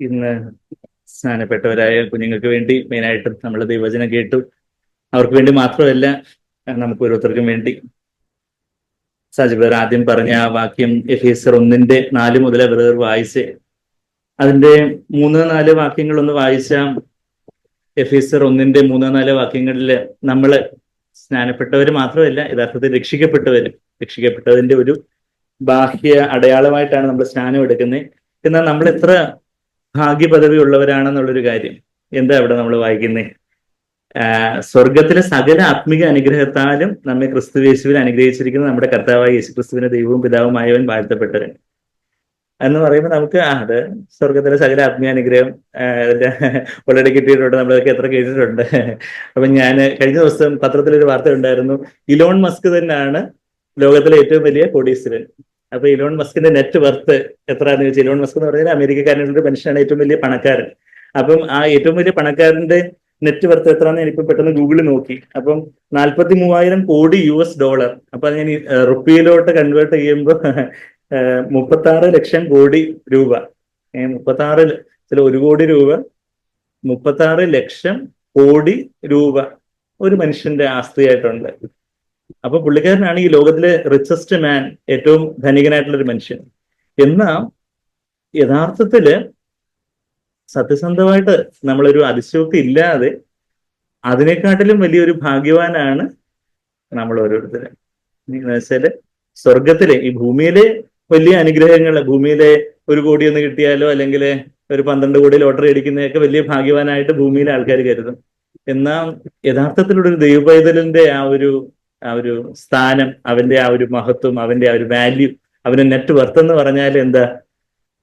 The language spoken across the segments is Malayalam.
ഇന്ന് സ്നാനപ്പെട്ടവരായ കുഞ്ഞുങ്ങൾക്ക് വേണ്ടി മെയിനായിട്ട് നമ്മൾ ദൈവചനം കേട്ടു. അവർക്ക് വേണ്ടി മാത്രമല്ല നമുക്ക് ഓരോരുത്തർക്കും വേണ്ടി. സജിബർ ആദ്യം പറഞ്ഞ ആ വാക്യം എഫീസർ ഒന്നിന്റെ നാല് മുതൽ വെറുതെ വായിച്ച്. അതിന്റെ മൂന്ന് നാല് വാക്യങ്ങൾ ഒന്ന് വായിച്ച എഫീസർ ഒന്നിന്റെ മൂന്ന് നാല് വാക്യങ്ങളിൽ നമ്മൾ സ്നാനപ്പെട്ടവർ മാത്രമല്ല യഥാർത്ഥത്തിൽ രക്ഷിക്കപ്പെട്ടവർ രക്ഷിക്കപ്പെട്ടതിന്റെ ഒരു ബാഹ്യ അടയാളമായിട്ടാണ് നമ്മൾ സ്നാനം എടുക്കുന്നത് എന്നാൽ നമ്മൾ എത്ര ഭാഗ്യപദവി ഉള്ളവരാണെന്നുള്ളൊരു കാര്യം. എന്താ ഇവിടെ നമ്മൾ വായിക്കുന്നത് സ്വർഗത്തിലെ സകല ആത്മിക അനുഗ്രഹത്താലും നമ്മെ ക്രിസ്തു യേശുവിൽ അനുഗ്രഹിച്ചിരിക്കുന്ന നമ്മുടെ കർത്താവായ യേശു ക്രിസ്തുവിന്റെ ദൈവവും പിതാവുമായവൻ വാഴ്ത്തപ്പെട്ടവൻ. എന്ന് പറയുമ്പോൾ നമുക്ക് ആ അത് സ്വർഗത്തിലെ സകല ആത്മീയ അനുഗ്രഹം ഉള്ളടി കിട്ടിയിട്ടുണ്ട്. നമ്മളൊക്കെ എത്ര കേട്ടിട്ടുണ്ട്. അപ്പൊ ഞാൻ കഴിഞ്ഞ ദിവസം പത്രത്തിലൊരു വാർത്ത ഉണ്ടായിരുന്നു. ഇലോൺ മസ്ക് തന്നെയാണ് ലോകത്തിലെ ഏറ്റവും വലിയ കോടീശ്വരൻ. അപ്പൊ ഇലോൺ മസ്കിന്റെ നെറ്റ് വർത്ത് എത്രയാന്ന് ചോദിച്ചാൽ ഇലോൺ മസ്ക് എന്ന് പറഞ്ഞാൽ അമേരിക്കക്കാരനുള്ള മനുഷ്യനാണ് ഏറ്റവും വലിയ പണക്കാരൻ. അപ്പം ആ ഏറ്റവും വലിയ പണക്കാരന്റെ നെറ്റ് വർത്ത് എത്രയാന്ന് ഞാനിപ്പോ പെട്ടെന്ന് ഗൂഗിളിൽ നോക്കി. അപ്പം നാൽപ്പത്തി മൂവായിരം കോടി യു എസ് ഡോളർ അപ്പൊ ഞാൻ റുപ്പിയിലോട്ട് കൺവേർട്ട് ചെയ്യുമ്പോൾ മുപ്പത്തി ആറ് ലക്ഷം കോടി രൂപ. മുപ്പത്തി ആറ് ചില ഒരു കോടി രൂപ മുപ്പത്തി ആറ് ലക്ഷം കോടി രൂപ ഒരു മനുഷ്യന്റെ ആസ്തിയായിട്ടുണ്ട്. അപ്പൊ പുള്ളിക്കാരനാണ് ഈ ലോകത്തിലെ റിച്ചസ്റ്റ് മാൻ ഏറ്റവും ധനികനായിട്ടുള്ള ഒരു മനുഷ്യൻ. എന്നാ യഥാർത്ഥത്തിൽ സത്യസന്ധമായിട്ട് നമ്മളൊരു അതിശോക്തി ഇല്ലാതെ അതിനെക്കാട്ടിലും വലിയൊരു ഭാഗ്യവാനാണ് നമ്മൾ ഓരോരുത്തരും വെച്ചാൽ സ്വർഗത്തിലെ ഈ ഭൂമിയിലെ വലിയ അനുഗ്രഹങ്ങൾ ഭൂമിയിലെ ഒരു കോടി ഒന്ന് കിട്ടിയാലോ അല്ലെങ്കിൽ ഒരു പന്ത്രണ്ട് കോടി ലോട്ടറി അടിക്കുന്നതൊക്കെ വലിയ ഭാഗ്യവാനായിട്ട് ഭൂമിയിലെ ആൾക്കാർ കരുതും. എന്നാൽ യഥാർത്ഥത്തിലുള്ള ഒരു ദൈവപൈതലിന്റെ ആ ഒരു ആ ഒരു സ്ഥാനം അവന്റെ ആ ഒരു മഹത്വം അവന്റെ ആ ഒരു വാല്യൂ അവന്റെ നെറ്റ് വർത്ത് എന്ന് പറഞ്ഞാൽ എന്താ?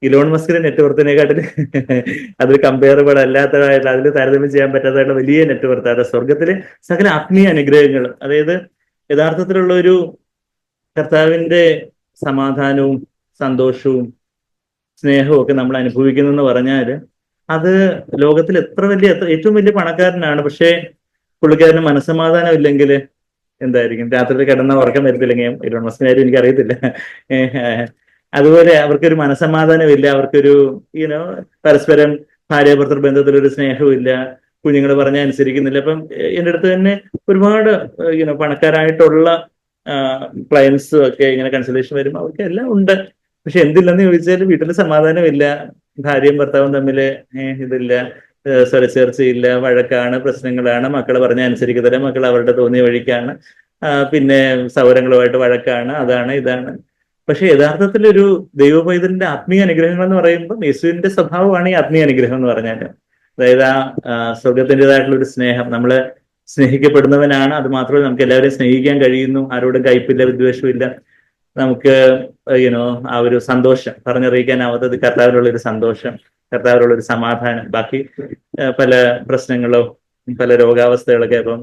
ഇലോൺ മസ്കിന്റെ നെറ്റ് അത് കമ്പയറബിൾ അല്ലാത്തതായിട്ട് അതിൽ താരതമ്യം ചെയ്യാൻ പറ്റാത്തതായിട്ടുള്ള വലിയ നെറ്റ് അതായത് സ്വർഗത്തിലെ സകല ആത്മീയ അനുഗ്രഹങ്ങൾ അതായത് യഥാർത്ഥത്തിലുള്ള ഒരു കർത്താവിന്റെ സമാധാനവും സന്തോഷവും സ്നേഹവും ഒക്കെ നമ്മൾ അനുഭവിക്കുന്നെന്ന് പറഞ്ഞാൽ അത് ലോകത്തിൽ എത്ര വലിയ ഏറ്റവും വലിയ പണക്കാരനാണ്. പക്ഷേ പുള്ളിക്കാരന് മനസ്സമാധാനം ഇല്ലെങ്കിൽ എന്തായിരിക്കും? രാത്രി കിടന്ന ഉറക്കം വരത്തില്ലെങ്കിൽ ഇലോൺ മസ്കിന്റെ എനിക്ക് എനിക്കറിയത്തില്ല. അതുപോലെ അവർക്കൊരു മനസമാധാനമില്ല അവർക്കൊരു യുനോ പരസ്പരം ഭാര്യാഭർത്തർ ബന്ധത്തിലൊരു സ്നേഹമില്ല കുഞ്ഞുങ്ങൾ പറഞ്ഞാൽ അനുസരിക്കുന്നില്ല. അപ്പം എന്റെ അടുത്ത് തന്നെ ഒരുപാട് യുനോ പണക്കാരായിട്ടുള്ള ക്ലയൻസും ഒക്കെ ഇങ്ങനെ കൺസൾട്ടേഷൻ വരും അവർക്ക് എല്ലാം ഉണ്ട്. പക്ഷെ എന്തില്ലെന്ന് ചോദിച്ചാൽ വീട്ടിൽ സമാധാനമില്ല. ഭാര്യയും ഭർത്താവും തമ്മിൽ ഇതില്ല. സ്വരച്ചേർച്ചയില്ല വഴക്കാണ് പ്രശ്നങ്ങളാണ് മക്കൾ പറഞ്ഞ അനുസരിക്കത്തില്ല മക്കൾ അവരുടെ തോന്നിയ വഴിക്കാണ്. പിന്നെ സൗരങ്ങളുമായിട്ട് വഴക്കാണ് അതാണ് ഇതാണ്. പക്ഷെ യഥാർത്ഥത്തിൽ ഒരു ദൈവപൈതലിന്റെ ആത്മീയ അനുഗ്രഹങ്ങൾ എന്ന് പറയുമ്പോൾ യേശുവിന്റെ സ്വഭാവമാണ് ഈ ആത്മീയ അനുഗ്രഹം എന്ന് പറഞ്ഞാൽ അതായത് ആ സ്വർഗത്തിന്റെതായിട്ടുള്ള ഒരു സ്നേഹം. നമ്മൾ സ്നേഹിക്കപ്പെടുന്നവനാണ് അത് മാത്രമല്ല നമുക്ക് എല്ലാവരെയും സ്നേഹിക്കാൻ കഴിയുന്നു. ആരോടും കയ്പില്ല വിദ്വേഷമില്ല നമുക്ക് യുനോ ആ ഒരു സന്തോഷം പറഞ്ഞറിയിക്കാനാവാത്തത് കർത്താവിനുള്ള ഒരു സന്തോഷം. കർത്താവിലുള്ള ഒരു സമാധാനം. ബാക്കി പല പ്രശ്നങ്ങളോ പല രോഗാവസ്ഥകളൊക്കെ അപ്പം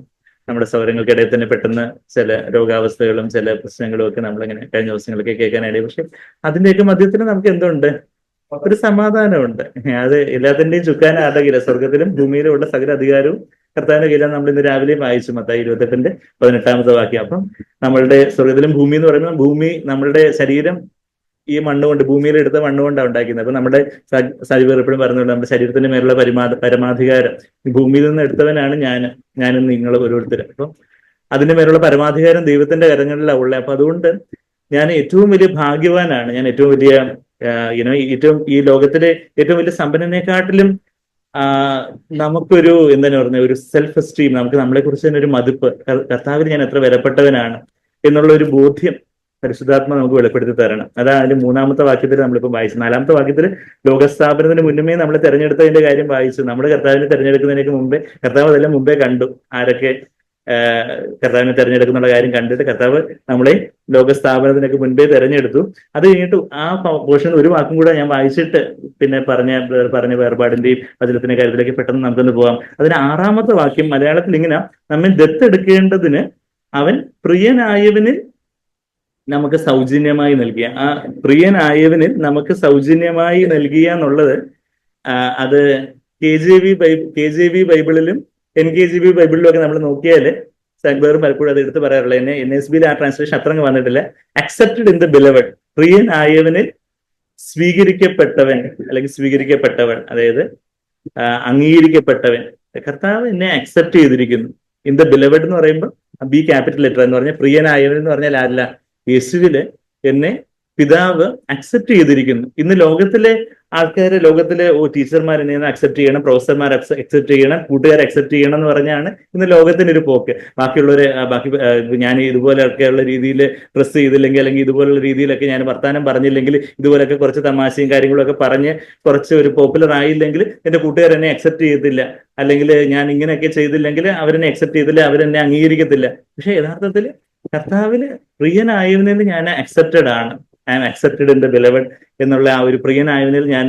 നമ്മുടെ സൗരങ്ങൾക്കിടയിൽ തന്നെ പെട്ടെന്ന് ചില രോഗാവസ്ഥകളും ചില പ്രശ്നങ്ങളും ഒക്കെ നമ്മളിങ്ങനെ കഴിഞ്ഞ ദിവസങ്ങളൊക്കെ കേൾക്കാനായിട്ട്. പക്ഷെ അതിന്റെയൊക്കെ മധ്യത്തിൽ നമുക്ക് എന്തുണ്ട്? ഒരു സമാധാനമുണ്ട്. അത് എല്ലാത്തിന്റെയും ചുക്കാൻ ആടകില്ല സ്വർഗത്തിലും ഭൂമിയിലും ഉള്ള സകല അധികാരവും കർത്താവിന്റെ കയ്യിലാണ്. നമ്മൾ ഇന്ന് രാവിലെ വായിച്ചു മത്തായി ഇരുപത്തെട്ടിന്റെ പതിനെട്ടാമത്തെ വാക്യം. അപ്പം നമ്മളുടെ സ്വർഗത്തിലും ഭൂമി എന്ന് പറയുമ്പോൾ ഭൂമി നമ്മളുടെ ശരീരം ഈ മണ്ണ് കൊണ്ട് ഭൂമിയിൽ എടുത്ത മണ്ണ് കൊണ്ടാണ് ഉണ്ടാക്കുന്നത് അപ്പൊ നമ്മുടെ സജീവർ എപ്പോഴും പറഞ്ഞുകൊണ്ട് നമ്മുടെ ശരീരത്തിന്റെ മേലുള്ള പരമാ പരമാധികാരം. ഭൂമിയിൽ നിന്ന് എടുത്തവനാണ് ഞാൻ ഞാനും നിങ്ങൾ ഓരോരുത്തരും. അപ്പം അതിന്റെ മേലുള്ള പരമാധികാരം ദൈവത്തിന്റെ കരങ്ങളിലാണ് ഉള്ളത് അപ്പൊ അതുകൊണ്ട് ഞാൻ ഏറ്റവും വലിയ ഭാഗ്യവാനാണ്. ഞാൻ ഏറ്റവും വലിയ ഇനോ ഏറ്റവും ഈ ലോകത്തിലെ ഏറ്റവും വലിയ സമ്പന്നനെക്കാട്ടിലും നമുക്കൊരു എന്താണ് പറഞ്ഞ ഒരു സെൽഫ് എസ്റ്റീം നമുക്ക് നമ്മളെ കുറിച്ച് തന്നെ ഒരു മതിപ്പ്. കർത്താവിൽ ഞാൻ എത്ര വിലപ്പെട്ടവനാണ് എന്നുള്ള ഒരു ബോധ്യം പരിശുദ്ധാത്മ നമുക്ക് വെളിപ്പെടുത്തി തരണം. അതാണ് മൂന്നാമത്തെ വാക്യത്തിൽ നമ്മളിപ്പോൾ വായിച്ചു നാലാമത്തെ വാക്യത്തിൽ ലോകസ്ഥാപനത്തിന് മുന്നമേ നമ്മൾ തെരഞ്ഞെടുത്തതിന്റെ കാര്യം വായിച്ചു. നമ്മൾ കർത്താവിനെ തെരഞ്ഞെടുക്കുന്നതിനേക്ക് മുമ്പേ കർത്താവ് അതെല്ലാം മുമ്പേ കണ്ടു. ആരൊക്കെ കർത്താവിനെ തെരഞ്ഞെടുക്കുന്ന കാര്യം കണ്ടിട്ട് കർത്താവ് നമ്മളെ ലോകസ്ഥാപനത്തിനൊക്കെ മുൻപേ തിരഞ്ഞെടുത്തു. അത് കഴിഞ്ഞിട്ട് ആ പോർഷൻ ഒരു വാക്കും കൂടെ ഞാൻ വായിച്ചിട്ട് പിന്നെ പറഞ്ഞ പറഞ്ഞ വേർപാടിന്റെയും വചനത്തിന്റെ കാര്യത്തിലേക്ക് പെട്ടെന്ന് നമുക്കൊന്ന് പോകാം അതിന് ആറാമത്തെ വാക്യം മലയാളത്തിൽ ഇങ്ങനെ നമ്മെ ദത്തെടുക്കേണ്ടതിന് അവൻ പ്രിയനായവന് നമുക്ക് സൗജന്യമായി നൽകിയ. ആ പ്രിയനായവന് നമുക്ക് സൗജന്യമായി നൽകിയ എന്നുള്ളത് അത് K J V by K J V ബൈബിളിലും N K G B ബൈബിളിലും ഒക്കെ നമ്മൾ നോക്കിയാൽ സാഗ്ബേറും പലപ്പോഴും അത് എടുത്ത് പറയാറുള്ളത്. എന്നെ എൻ എസ് ബിയിൽ ആ ട്രാൻസ്ലേഷൻ അത്ര വന്നിട്ടില്ല. അക്സെപ്റ്റഡ് ഇൻ ദ ബിലവഡ് പ്രിയൻ ആയവനിൽ സ്വീകരിക്കപ്പെട്ടവൻ അല്ലെങ്കിൽ സ്വീകരിക്കപ്പെട്ടവൻ അതായത് അംഗീകരിക്കപ്പെട്ടവൻ. കർത്താവ് എന്നെ അക്സെപ്റ്റ് ചെയ്തിരിക്കുന്നു. ഇൻ ദ ബിലവഡ് എന്ന് പറയുമ്പോൾ ബി ക്യാപിറ്റൽ ലെറ്റർ എന്ന് പറഞ്ഞാൽ പ്രിയനായവൻ എന്ന് പറഞ്ഞാൽ ആരല്ല. യേശുവിൽ എന്നെ പിതാവ് അക്സെപ്റ്റ് ചെയ്തിരിക്കുന്നു. ഇന്ന് ലോകത്തിലെ ആൾക്കാരെ ലോകത്തിലെ ടീച്ചർമാർ എന്നെ അക്സെപ്റ്റ് ചെയ്യണം പ്രൊഫസർമാർ അക്സെപ്റ്റ് ചെയ്യണം കൂട്ടുകാർ അക്സെപ്റ്റ് ചെയ്യണം എന്ന് പറഞ്ഞാണ് ഇന്ന് ലോകത്തിനൊരു പോക്ക്. ബാക്കിയുള്ളവരെ ബാക്കി ഞാൻ ഞാൻ ഇതുപോലെയൊക്കെയുള്ള രീതിയിൽ ഡ്രസ്സ് ചെയ്തില്ലെങ്കിൽ അല്ലെങ്കിൽ ഇതുപോലുള്ള രീതിയിലൊക്കെ ഞാൻ വർത്താനം പറഞ്ഞില്ലെങ്കിൽ ഇതുപോലൊക്കെ കുറച്ച് തമാശയും കാര്യങ്ങളൊക്കെ പറഞ്ഞ് കുറച്ച് ഒരു പോപ്പുലർ ആയില്ലെങ്കിൽ എന്റെ കൂട്ടുകാർ എന്നെ അക്സെപ്റ്റ് ചെയ്തില്ല അല്ലെങ്കിൽ ഞാൻ ഇങ്ങനെയൊക്കെ ചെയ്തില്ലെങ്കിൽ അവരെന്നെ അക്സെപ്റ്റ് ചെയ്തില്ല അവരെന്നെ അംഗീകരിക്കത്തില്ല. പക്ഷെ യഥാർത്ഥത്തിൽ കർത്താവിന് പ്രിയനായവനിൽ ഞാൻ അക്സെപ്റ്റഡ് ആണ്. I am accepted in the beloved എന്നുള്ള ആ ഒരു പ്രിയനായവനിൽ ഞാൻ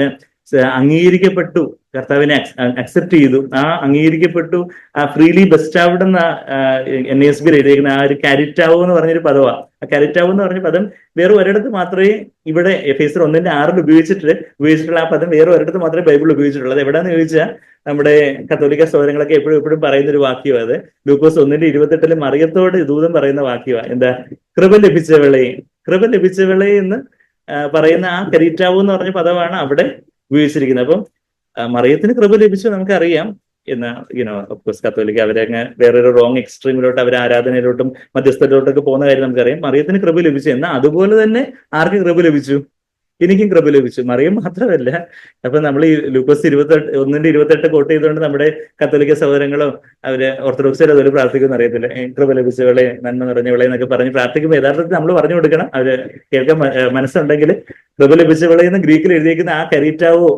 അംഗീകരിക്കപ്പെട്ടു. കർത്താവിനെ അക്സെപ്റ്റ് ചെയ്തു. ആ അംഗീകരിക്കപ്പെട്ടു. ആ ഫ്രീലി ബെസ്റ്റ് എന്ന എൻ എസ് ബി എഴുതിയിരിക്കുന്ന ആ ഒരു കാരിറ്റാവോ എന്ന് പറഞ്ഞൊരു പദമാണ് ആ കാരിറ്റാവോ എന്ന് പറഞ്ഞ പദം വേറെ ഒരിടത്ത് മാത്രമേ ഇവിടെ എഫ് എസ് ഒന്നിന്റെ ആറിൽ ഉപയോഗിച്ചിട്ട് ഉപയോഗിച്ചിട്ടുള്ള ആ പദം വേറെ ഒരിടത്ത് മാത്രമേ ബൈബിൾ ഉപയോഗിച്ചിട്ടുള്ളത് എവിടെയെന്ന് ചോദിച്ചാൽ നമ്മുടെ കത്തോലിക്ക സ്വരങ്ങളൊക്കെ എപ്പോഴും എപ്പോഴും പറയുന്ന ഒരു വാക്യമാണ് അത്. ലൂക്കോസ് ഒന്നിന്റെ ഇരുപത്തെട്ടിലെ മറിയത്തോട് ദൂതം പറയുന്ന വാക്യമാണ് എന്താ? കൃപ ലഭിച്ചവളെ കൃപ ലഭിച്ചവളെ എന്ന് പറയുന്ന ആ കരീറ്റാവോ എന്ന് പറഞ്ഞ പദമാണ് അവിടെ ഉപയോഗിച്ചിരിക്കുന്നത്. അപ്പം മറിയത്തിന് കൃപ ലഭിച്ചു നമുക്കറിയാം. എന്ന യുനോ ഓഫ്കോഴ്സ് കത്തോലിക്ക അവരെ അങ്ങ് വേറൊരു റോങ് എക്സ്ട്രീമിലോട്ട് അവർ ആരാധനയിലോട്ടും മധ്യസ്ഥലോട്ടൊക്കെ പോകുന്ന കാര്യം നമുക്കറിയാം. മറിയത്തിന് കൃപ ലഭിച്ചു. എന്നാൽ അതുപോലെ തന്നെ ആർക്ക് കൃപ ലഭിച്ചു? എനിക്കും കൃപ ലഭിച്ചു. മറിയം മാത്രമല്ല അപ്പൊ നമ്മൾ ഈ ലൂക്കോസ് ഇരുപത്തെട്ട് ഒന്നിന്റെ ഇരുപത്തെട്ട് കോട്ട് ചെയ്തുകൊണ്ട് നമ്മുടെ കത്തോലിക്ക സഹോദരങ്ങളും അവർ ഓർത്തഡോക്സ് അതുപോലെ പ്രാർത്ഥിക്കുന്ന അറിയത്തില്ല. കൃപ ലഭിച്ചവളെ നന്മ നിറഞ്ഞവളെ എന്നൊക്കെ പറഞ്ഞ് പ്രാർത്ഥിക്കുമ്പോൾ യഥാർത്ഥത്തിൽ നമ്മൾ പറഞ്ഞു കൊടുക്കണം. അവർ കേൾക്കാൻ മനസ്സുണ്ടെങ്കിൽ കൃപ ലഭിച്ചവളെ എന്ന് ഗ്രീക്കിൽ എഴുതിയിരിക്കുന്ന ആ കരിറ്റാവോ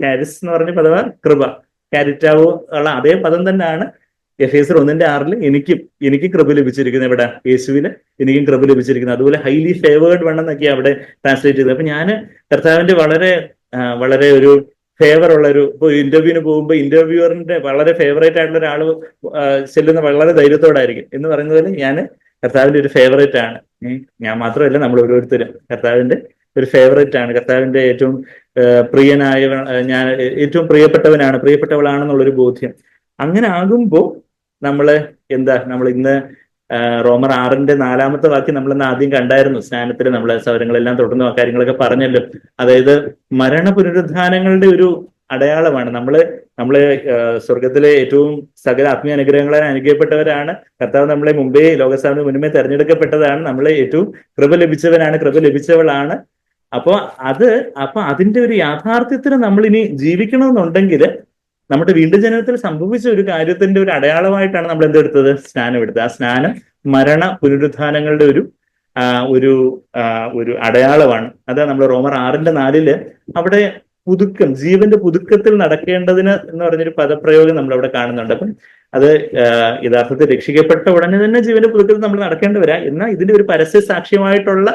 കാരിസ് എന്ന് പറഞ്ഞ പദവ കൃപ. കാരിറ്റാവോ ഉള്ള അതേ പദം തന്നെയാണ് എഫേസർ ഒന്നിന്റെ ആറിൽ എനിക്കും എനിക്ക് കൃപ ലഭിച്ചിരിക്കുന്നത് ഇവിടെ യേശുവിന് എനിക്കും കൃപ ലഭിച്ചിരിക്കുന്നത് അതുപോലെ ഹൈലി ഫേവേർഡ് വൺ എന്നൊക്കെ അവിടെ ട്രാൻസ്ലേറ്റ് ചെയ്തത്. അപ്പൊ ഞാൻ കർത്താവിന്റെ വളരെ വളരെ ഒരു ഫേവർ ഉള്ള ഒരു ഇപ്പൊ ഇന്റർവ്യൂവിന് പോകുമ്പോൾ ഇന്റർവ്യൂവറിന്റെ വളരെ ഫേവറേറ്റ് ആയിട്ടുള്ള ഒരാൾ ചെല്ലുന്ന വളരെ ധൈര്യത്തോടായിരിക്കും. എന്ന് പറയുന്നത് പോലെ ഞാൻ കർത്താവിന്റെ ഒരു ഫേവറേറ്റ് ആണ്. ഞാൻ മാത്രമല്ല നമ്മൾ ഓരോരുത്തരും കർത്താവിന്റെ ഒരു ഫേവറേറ്റ് ആണ്. കർത്താവിന്റെ ഏറ്റവും പ്രിയനായ ഞാൻ ഏറ്റവും പ്രിയപ്പെട്ടവനാണ് പ്രിയപ്പെട്ടവളാണെന്നുള്ളൊരു ബോധ്യം. അങ്ങനെ ആകുമ്പോൾ നമ്മൾ എന്താ നമ്മൾ ഇന്ന് റോമർ ആറിന്റെ നാലാമത്തെ വാക്യം നമ്മൾ ഇന്ന് ആദ്യം കണ്ടായിരുന്നു. സ്നാനത്തിൽ നമ്മൾ സൗരങ്ങളെല്ലാം തുടർന്ന് കാര്യങ്ങളൊക്കെ പറഞ്ഞല്ലോ. അതായത് മരണ പുനരുദ്ധാനങ്ങളുടെ ഒരു അടയാളമാണ്. നമ്മൾ നമ്മൾ സ്വർഗത്തിലെ ഏറ്റവും സകല ആത്മീയ അനുഗ്രഹങ്ങളെ അനുഗ്രഹപ്പെട്ടവരാണ്. കർത്താവ് നമ്മളെ മുമ്പേ ലോകസ്ഥാനത്തിന് മുന്നമേ തെരഞ്ഞെടുക്കപ്പെട്ടതാണ്. നമ്മൾ ഏറ്റവും കൃപ ലഭിച്ചവനാണ് കൃപ ലഭിച്ചവളാണ്. അപ്പോൾ അത് അപ്പൊ അതിന്റെ ഒരു യാഥാർത്ഥ്യത്തിന് നമ്മൾ ഇനി ജീവിക്കണമെന്നുണ്ടെങ്കിൽ നമ്മുടെ വീണ്ടും ജനനത്തിൽ സംഭവിച്ച ഒരു കാര്യത്തിന്റെ ഒരു അടയാളമായിട്ടാണ് നമ്മൾ എന്തെടുത്തത് സ്നാനം എടുത്തത്. ആ സ്നാനം മരണ പുനരുദ്ധാനങ്ങളുടെ ഒരു ഒരു ഒരു അടയാളമാണ്. അതാ നമ്മൾ റോമർ ആറിന്റെ നാലിൽ അവിടെ പുതുക്കം ജീവന്റെ പുതുക്കത്തിൽ നടക്കേണ്ടതിന് എന്ന് പറഞ്ഞൊരു പദപ്രയോഗം നമ്മൾ അവിടെ കാണുന്നുണ്ട്. അപ്പം അത് യഥാർത്ഥത്തിൽ രക്ഷിക്കപ്പെട്ട ഉടനെ തന്നെ ജീവന്റെ പുതുക്കത്തിൽ നമ്മൾ നടക്കേണ്ടവരാ എന്നാൽ ഇതിന്റെ ഒരു പരസ്യ സാക്ഷ്യമായിട്ടുള്ള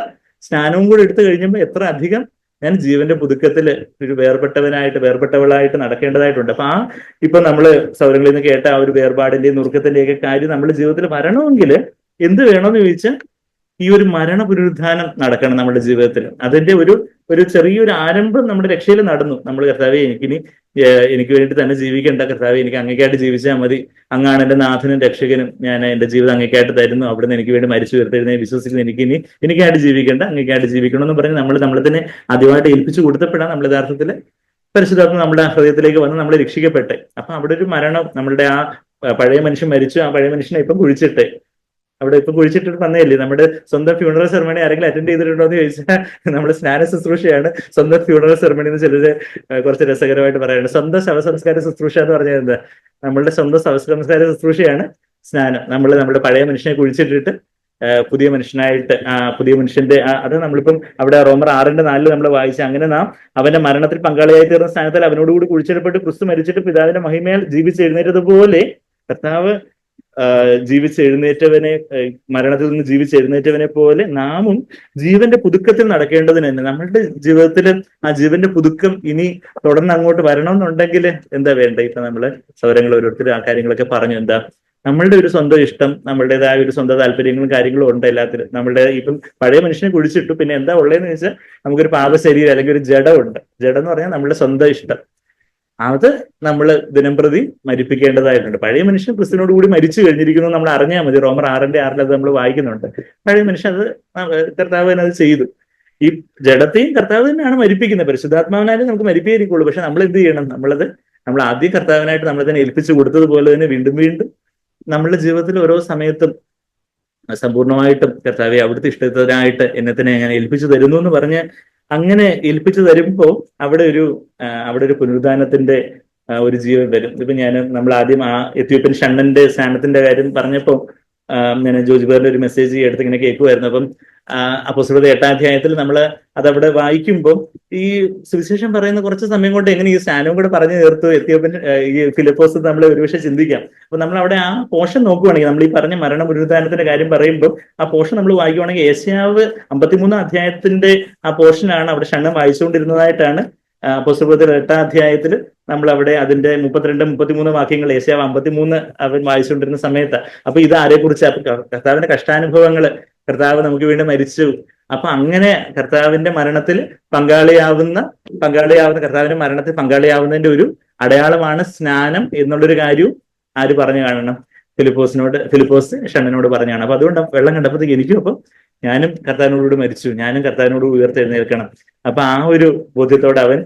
സ്നാനവും കൂടി എടുത്തു കഴിഞ്ഞപ്പോൾ എത്ര അധികം ഞാൻ ജീവന്റെ പുതുക്കത്തിൽ ഒരു വേർപെട്ടവനായിട്ട് വേർപെട്ടവളായിട്ട് നടക്കേണ്ടതായിട്ടുണ്ട്. അപ്പൊ ആ ഇപ്പൊ നമ്മൾ സൗരങ്ങളിൽ നിന്ന് കേട്ട ആ ഒരു വേർപാടിന്റെയും നുറുക്കത്തിന്റെയൊക്കെ കാര്യം നമ്മുടെ ജീവിതത്തിൽ വരണമെങ്കിൽ എന്ത് വേണമെന്ന് ചോദിച്ചാൽ ഈ ഒരു മരണ പുനരുദ്ധാനം നടക്കണം നമ്മുടെ ജീവിതത്തിൽ. അതിന്റെ ഒരു ഒരു ചെറിയൊരു ആരംഭം നമ്മുടെ രക്ഷയിൽ നടന്നു. നമ്മൾ കർത്താവെ എനിക്കിനി എനിക്ക് വേണ്ടി തന്നെ ജീവിക്കേണ്ട. കർത്താവെ എനിക്ക് അങ്ങേക്കായിട്ട് ജീവിച്ചാൽ മതി. അങ്ങാണ് എന്റെ നാഥനും രക്ഷകനും. ഞാൻ എന്റെ ജീവിതം അങ്ങേക്കായിട്ട് തരുന്നു. അവിടുന്ന് എനിക്ക് വേണ്ടി മരിച്ചു വരുത്തരുന്നേ വിശ്വസിക്കുന്നു എനിക്ക് ഇനി എനിക്കായിട്ട് ജീവിക്കേണ്ട. അങ്ങേക്കായിട്ട് ജീവിക്കണം എന്ന് പറഞ്ഞ് നമ്മൾ നമ്മളെ തന്നെ ആദ്യമായിട്ട് ഏൽപ്പിച്ചു കൊടുത്തപ്പെടാൻ നമ്മൾ യഥാർത്ഥത്തിൽ പരിശുദ്ധാത്മ നമ്മുടെ ഹൃദയത്തിലേക്ക് വന്ന് നമ്മളെ രക്ഷിക്കപ്പെട്ടെ. അപ്പൊ അവിടെ ഒരു മരണം നമ്മളുടെ ആ പഴയ മനുഷ്യൻ മരിച്ചു. ആ പഴയ മനുഷ്യനെ ഇപ്പം കുഴിച്ചിട്ടെ അവിടെ ഇപ്പൊ കുഴിച്ചിട്ടിട്ട് വന്നതല്ലേ? നമ്മുടെ സ്വന്തം ഫ്യൂണറൽ സെറമണി ആരെങ്കിലും അറ്റൻഡ് ചെയ്തിട്ടുണ്ടോ എന്ന് ചോദിച്ചാൽ നമ്മുടെ സ്നാന ശുശ്രൂഷയാണ് സ്വന്തം ഫ്യൂണറൽ സെറമണി എന്ന് ചിലര് കുറച്ച് രസകരമായിട്ട് പറയുന്നത് സ്വന്തം ശവസംസ്കാര ശുശ്രൂഷ എന്ന് പറഞ്ഞാൽ എന്താ? നമ്മളുടെ സ്വന്തം ശവസംസ്കാര ശുശ്രൂഷയാണ് സ്നാനം. നമ്മൾ നമ്മുടെ പഴയ മനുഷ്യനെ കുഴിച്ചിട്ടിട്ട് പുതിയ മനുഷ്യനായിട്ട് പുതിയ മനുഷ്യന്റെ അത് നമ്മളിപ്പം അവിടെ റോമർ ആറിന്റെ നാലിൽ നമ്മൾ വായിച്ച അങ്ങനെ നാം അവന്റെ മരണത്തിൽ പങ്കാളിയായി തീർന്ന സ്ഥാനത്തിൽ അവനോടുകൂടി കുഴിച്ചിടപ്പെട്ട് ക്രിസ്തു മരിച്ചിട്ട് പിതാവിന്റെ മഹിമയാൽ ജീവിച്ചെഴുന്നേറ്റതുപോലെ കർത്താവ് ജീവിച്ചെഴുന്നേറ്റവനെ മരണത്തിൽ നിന്ന് ജീവിച്ചെഴുന്നേറ്റവനെ പോലെ നാമും ജീവന്റെ പുതുക്കത്തിൽ നടക്കേണ്ടതിന് തന്നെ. നമ്മളുടെ ജീവിതത്തിൽ ആ ജീവന്റെ പുതുക്കം ഇനി തുടർന്ന് അങ്ങോട്ട് വരണമെന്നുണ്ടെങ്കിൽ എന്താ വേണ്ട? ഇപ്പൊ നമ്മൾ സൗരങ്ങൾ ഓരോരുത്തർ ആ കാര്യങ്ങളൊക്കെ പറഞ്ഞു. എന്താ? നമ്മളുടെ ഒരു സ്വന്തം ഇഷ്ടം നമ്മളുടേതായ ഒരു സ്വന്തം താല്പര്യങ്ങളും കാര്യങ്ങളും ഉണ്ട് എല്ലാത്തിലും. നമ്മളുടെ ഇപ്പം പഴയ മനുഷ്യനെ കുഴിച്ചിട്ടു. പിന്നെ എന്താ ഉള്ളതെന്ന് വെച്ചാൽ നമുക്കൊരു പാപശരീരം അല്ലെങ്കിൽ ഒരു ജഡമുണ്ട് ജഡം എന്ന് പറഞ്ഞാൽ നമ്മുടെ സ്വന്തം ഇഷ്ടം. അത് നമ്മൾ ദിനംപ്രതി മരിപ്പിക്കേണ്ടതായിട്ടുണ്ട്. പഴയ മനുഷ്യൻ ക്രിസ്തുവിനോട് കൂടി മരിച്ചു കഴിഞ്ഞിരിക്കുന്നു നമ്മൾ അറിഞ്ഞാൽ മതി. റോമർ ആറിന്റെ ആറിൽ അത് നമ്മൾ വായിക്കുന്നുണ്ട്. പഴയ മനുഷ്യൻ അത് കർത്താവ് അത് ചെയ്തു. ഈ ജഡത്തെയും കർത്താവ് തന്നെയാണ് മരിപ്പിക്കുന്നത്. പരിശുദ്ധാത്മാവിനാലും നമുക്ക് മരിപ്പിയിരിക്കുള്ളൂ. പക്ഷെ നമ്മൾ എന്ത് ചെയ്യണം? നമ്മളത് നമ്മൾ ആദ്യം കർത്താവിനായിട്ട് നമ്മളെ തന്നെ ഏൽപ്പിച്ചു കൊടുത്തതുപോലെ തന്നെ വീണ്ടും വീണ്ടും നമ്മളുടെ ജീവിതത്തിൽ ഓരോ സമയത്തും സമ്പൂർണമായിട്ടും കർത്താവെ അവിടുത്തെ ഇഷ്ടത്തിനായിട്ട് എന്നെ തന്നെ ഞാൻ ഏൽപ്പിച്ചു തരുന്നു എന്ന് പറഞ്ഞ് അങ്ങനെ ഏൽപ്പിച്ചു തരുമ്പോൾ അവിടെ ഒരു അവിടെ ഒരു പുനരുദ്ധാനത്തിന്റെ ഒരു ജീവൻ വരും. ഇപ്പൊ ഞാൻ നമ്മൾ ആദ്യം ആ എത്യോപ്യൻ ഷണ്ണന്റെ സ്ഥാനത്തിന്റെ കാര്യം പറഞ്ഞപ്പോൾ ഞാൻ ജോജിബാറിന്റെ ഒരു മെസ്സേജ് എടുത്ത് ഇങ്ങനെ കേൾക്കുമായിരുന്നു അപ്പം അപ്പോസ്തലരുടെ എട്ടാം അധ്യായത്തിൽ നമ്മൾ അതവിടെ വായിക്കുമ്പോൾ ഈ സുവിശേഷം പറയുന്ന കുറച്ച് സമയം കൊണ്ട് എങ്ങനെ ഈ സ്ഥാനവും കൂടെ പറഞ്ഞു തീർത്തു എത്തിയോപ്യൻ ഈ ഫിലിപ്പോസ് നമ്മൾ ഒരുപക്ഷെ ചിന്തിക്കാം. അപ്പൊ നമ്മൾ അവിടെ ആ പോഷൻ നോക്കുവാണെങ്കിൽ നമ്മൾ ഈ പറഞ്ഞ മരണ പുനരുദ്ധാനത്തിന്റെ കാര്യം പറയുമ്പോൾ ആ പോഷൻ നമ്മൾ വായിക്കുവാണെങ്കിൽ ഏഷ്യാവ് അമ്പത്തിമൂന്നാം അധ്യായത്തിന്റെ ആ പോഷനാണ് അവിടെ ഷണ്ണം വായിച്ചുകൊണ്ടിരുന്നതായിട്ടാണ് പുസ്തകത്തിൽ എട്ടാം അധ്യായത്തിൽ നമ്മൾ അവിടെ അതിന്റെ മുപ്പത്തിരണ്ട് മുപ്പത്തിമൂന്ന് വാക്യങ്ങൾ ഏഷ്യാവ് അമ്പത്തിമൂന്ന് അവൻ വായിച്ചുകൊണ്ടിരുന്ന സമയത്ത്. അപ്പൊ ഇത് ആരെ കുറിച്ച് കർത്താവിന്റെ കഷ്ടാനുഭവങ്ങൾ. കർത്താവ് നമുക്ക് വേണ്ടി മരിച്ചു. അപ്പൊ അങ്ങനെ കർത്താവിന്റെ മരണത്തിൽ പങ്കാളിയാവുന്ന പങ്കാളിയാവുന്ന കർത്താവിന്റെ മരണത്തിൽ പങ്കാളിയാവുന്നതിന്റെ ഒരു അടയാളമാണ് സ്നാനം എന്നുള്ളൊരു കാര്യവും ആര് പറഞ്ഞു കാണണം? ഫിലിപ്പോസിനോട് ഫിലിപ്പോസ് ഷണ്ണനോട് പറഞ്ഞാണ്. അപ്പൊ അതുകൊണ്ട് വെള്ളം കണ്ടപ്പോഴത്തേക്ക് എനിക്കും അപ്പം ഞാനും കർത്താവിനോടുകൂടി മരിച്ചു. ഞാനും കർത്താവിനോട് ഉയർത്തെഴുന്നേൽക്കണം. അപ്പൊ ആ ഒരു ബോധ്യത്തോടെ അവൻ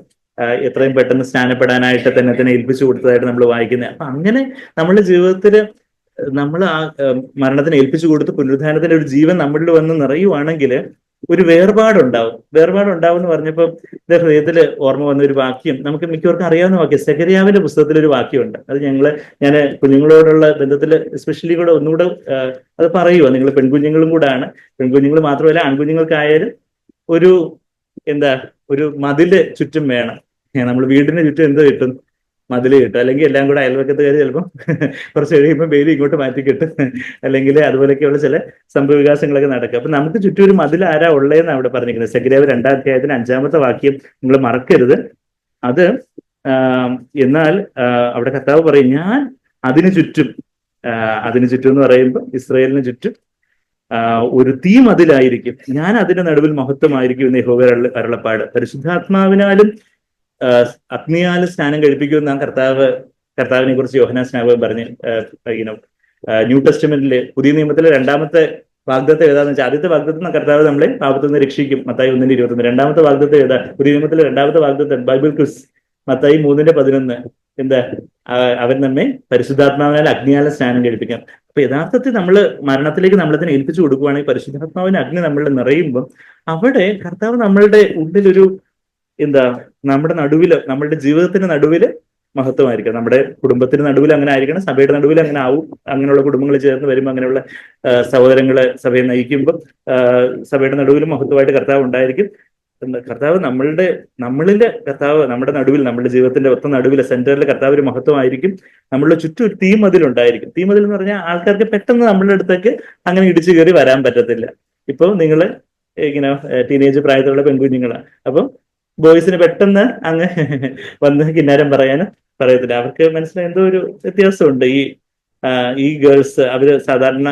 എത്രയും പെട്ടെന്ന് സ്നാനപ്പെടാനായിട്ട് തന്നെ തന്നെ ഏൽപ്പിച്ചു കൊടുത്തതായിട്ട് നമ്മൾ വായിക്കുന്നത് അപ്പൊ അങ്ങനെ നമ്മുടെ ജീവിതത്തിൽ നമ്മൾ ആ മരണത്തിന് ഏൽപ്പിച്ചു കൊടുത്ത് പുനരുദ്ധാനത്തിന്റെ ഒരു ജീവൻ നമ്മളിൽ വന്ന് നിറയുവാണെങ്കിൽ ഒരു വേർപാടുണ്ടാവും. വേർപാടുണ്ടാവും എന്ന് പറഞ്ഞപ്പോൾ എന്റെ ഹൃദയത്തിൽ ഓർമ്മ വന്ന ഒരു വാക്യം. നമുക്ക് മിക്കവർക്കും അറിയാവുന്ന വാക്യം. സെക്കരിയാവിന്റെ പുസ്തകത്തിൽ ഒരു വാക്യമുണ്ട്. അത് ഞങ്ങൾ ഞാൻ കുഞ്ഞുങ്ങളോടുള്ള ബന്ധത്തിൽ എസ്പെഷ്യലി കൂടെ ഒന്നുകൂടെ അത് പറയുക നിങ്ങൾ പെൺകുഞ്ഞുങ്ങളും കൂടാണ്. പെൺകുഞ്ഞുങ്ങൾ മാത്രമല്ല ആൺകുഞ്ഞുങ്ങൾക്കായാലും ഒരു എന്താ ഒരു മതിൽ ചുറ്റും വേണം. നമ്മൾ വീടിന് ചുറ്റും എന്ത് കിട്ടും? മതിൽ കിട്ടും. അല്ലെങ്കിൽ എല്ലാം കൂടെ അയൽവക്കത്തുകാർ ചിലപ്പം കുറച്ച് കഴിയുമ്പോൾ ബെയിലി ഇങ്ങോട്ട് മാറ്റി കിട്ടും. അല്ലെങ്കിൽ അതുപോലെയൊക്കെയുള്ള ചില സംഭവവികാസങ്ങളൊക്കെ നടക്കും. അപ്പൊ നമുക്ക് ചുറ്റും ഒരു മതിൽ ആരാ ഉള്ളതെന്ന് അവിടെ പറഞ്ഞിരിക്കുന്നത്. സെക്രട്ടറി രണ്ടാം അധ്യായത്തിന് അഞ്ചാമത്തെ വാക്യം നിങ്ങൾ മറക്കരുത്. അത് എന്നാൽ അവിടെ കർത്താവ് പറയും ഞാൻ അതിനു ചുറ്റും അതിനു ചുറ്റും എന്ന് പറയുമ്പോൾ ഇസ്രയേലിന് ചുറ്റും ഒരു തീ മതിലായിരിക്കും. ഞാൻ അതിന്റെ നടുവിൽ മഹത്വമായിരിക്കും എന്ന് യഹോവ അരുളപ്പാട്. പരിശുദ്ധാത്മാവിനാലും ആ, അഗ്നിയാലും സ്നാനം കഴിപ്പിക്കുമെന്ന് ആ കർത്താവ് കർത്താവിനെ കുറിച്ച് യോഹന സ്നാപകൻ പറഞ്ഞ് ന്യൂ ടെസ്റ്റ്മെന്റിലെ പുതിയ നിയമത്തിലെ രണ്ടാമത്തെ വാഗ്ദത്തെ ഏതാന്ന് വെച്ചാൽ ആദ്യത്തെ വാഗ്ദത്തിൽ നിന്ന് കർത്താവ് നമ്മളെ പാപത്തിൽ നിന്ന് രക്ഷിക്കും. മത്തായി ഒന്നിന്റെ ഇരുപത്തൊന്ന്. രണ്ടാമത്തെ വാഗ്ദത്തെ ഏതാ? പുതിയ നിയമത്തിലെ രണ്ടാമത്തെ വാഗ്ദത്തം ബൈബിൾ ക്രിസ് മത്തായി മൂന്നിന്റെ പതിനൊന്ന്. എന്താ? അവൻ നമ്മെ പരിശുദ്ധാത്മാവിനാൽ അഗ്നിയാലെ സ്നാനം കഴിപ്പിക്കാം. അപ്പൊ യഥാർത്ഥത്തിൽ നമ്മൾ മരണത്തിലേക്ക് നമ്മളെ തന്നെ ഏൽപ്പിച്ചു കൊടുക്കുവാണെങ്കിൽ പരിശുദ്ധാത്മാവിന് അഗ്നി നമ്മളിൽ നിറയുമ്പോൾ അവിടെ കർത്താവ് നമ്മളുടെ ഉള്ളിലൊരു എന്താ നമ്മുടെ നടുവിൽ നമ്മുടെ ജീവിതത്തിന്റെ നടുവിൽ മഹത്വമായിരിക്കും നമ്മുടെ കുടുംബത്തിന് നടുവിൽ അങ്ങനെ ആയിരിക്കണം. സഭയുടെ നടുവിൽ അങ്ങനെ ആവും. അങ്ങനെയുള്ള കുടുംബങ്ങൾ ചേർന്ന് വരുമ്പോൾ അങ്ങനെയുള്ള സഹോദരങ്ങളെ സഭയെ നയിക്കുമ്പോൾ സഭയുടെ നടുവിൽ മഹത്വമായിട്ട് കർത്താവ് ഉണ്ടായിരിക്കും. കർത്താവ് നമ്മളുടെ നമ്മളിലെ കർത്താവ് നമ്മുടെ നടുവിൽ നമ്മുടെ ജീവിതത്തിന്റെ ഒത്ത നടുവിലെ സെന്ററിൽ കർത്താവ് ഒരു മഹത്വമായിരിക്കും. നമ്മളുടെ ചുറ്റും ഒരു അതിൽ ഉണ്ടായിരിക്കും തീമതിൽ എന്ന് പറഞ്ഞാൽ ആൾക്കാർക്ക് പെട്ടെന്ന് നമ്മളുടെ അടുത്തേക്ക് അങ്ങനെ ഇടിച്ചു കയറി വരാൻ പറ്റത്തില്ല. ഇപ്പൊ നിങ്ങൾ ഇങ്ങനെ ടീനേജ് പ്രായത്തിലുള്ള പെൺകുഞ്ഞുങ്ങളാണ് അപ്പം ബോയ്സിന് പെട്ടെന്ന് അങ്ങ് വന്ന് കിന്നാരം പറയാനും? പറയത്തില്ല. അവർക്ക് മനസ്സിലായ എന്തോ ഒരു വ്യത്യാസമുണ്ട്. ഈ ഈ ഗേൾസ് അവർ സാധാരണ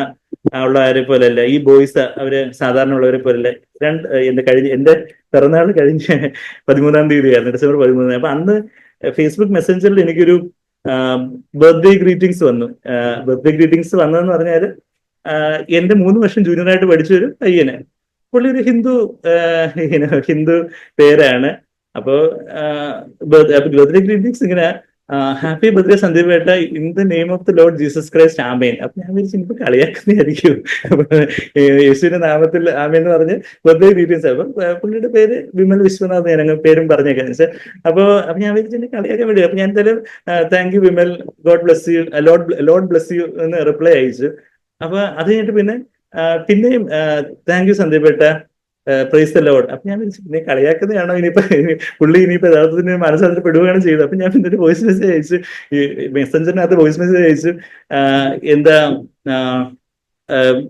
ഉള്ളവരെ പോലെയല്ല. ഈ ബോയ്സ് അവർ സാധാരണ ഉള്ളവരെ പോലെയല്ല. രണ്ട് എന്റെ കഴിഞ്ഞ എന്റെ പിറന്നാൾ കഴിഞ്ഞ പതിമൂന്നാം തീയതി ആയിരുന്നു ഡിസംബർ പതിമൂന്ന്. അപ്പൊ അന്ന് ഫേസ്ബുക്ക് മെസ്സഞ്ചറിൽ എനിക്കൊരു ബർത്ത്ഡേ ഗ്രീറ്റിംഗ്സ് വന്നു. ബർത്ത്ഡേ ഗ്രീറ്റിംഗ്സ് വന്നതെന്ന് പറഞ്ഞാൽ എന്റെ മൂന്ന് വർഷം ജൂനിയറായിട്ട് പഠിച്ച ഒരു പയ്യന്. പുള്ളി ഒരു ഹിന്ദു ഹിന്ദു പേരാണ്. അപ്പോ ബർത്ത്ഡേ ഗ്രീറ്റിംഗ്സ് ഇങ്ങനെ happy birthday സന്ദീപേട്ട in the name of the lord Jesus Christ amen. അപ്പൊ ഞാൻ വിചാരിച്ചു ഇനിയിപ്പോ കളിയാക്കുന്നതായിരിക്കും. യേശുവിന്റെ നാമത്തിൽ ആമേൻ എന്ന് പറഞ്ഞ് ബർത്ത്ഡേ ഗ്രീറ്റിംഗ്സ്. അപ്പൊ പുള്ളിയുടെ പേര് വിമൽ വിശ്വനാഥ് ഞാൻ പേരും പറഞ്ഞേക്കാൻ വെച്ചാൽ അപ്പൊ അപ്പൊ ഞാൻ വിചാരിച്ചു കളിയാക്കാൻ വേണ്ടി അപ്പൊ ഞാൻ എന്തായാലും thank you Vimal. God bless you lord lord bless you എന്ന് റിപ്ലൈ അയച്ചു. അപ്പൊ അത് കഴിഞ്ഞിട്ട് പിന്നെ പിന്നെയും താങ്ക് യു സന്ദീപേട്ട പ്രൈസ് ദ ലോഡ് അപ്പൊ ഞാൻ വിളിച്ചു പിന്നെ കളിയാക്കുന്നതാണോ ഇനിയിപ്പോ ഇനി- പുള്ളി ഇനിയിപ്പോ യഥാർത്ഥത്തിന് മനസ്സിലാക്കി പെടുകയാണ് ചെയ്തത്. അപ്പൊ ഞാൻ പിന്നെ ഒരു വോയിസ് മെസ്സേജ് അയച്ചു മെസ്സഞ്ചറിനകത്ത് വോയിസ് മെസ്സേജ് അയച്ചു എന്താ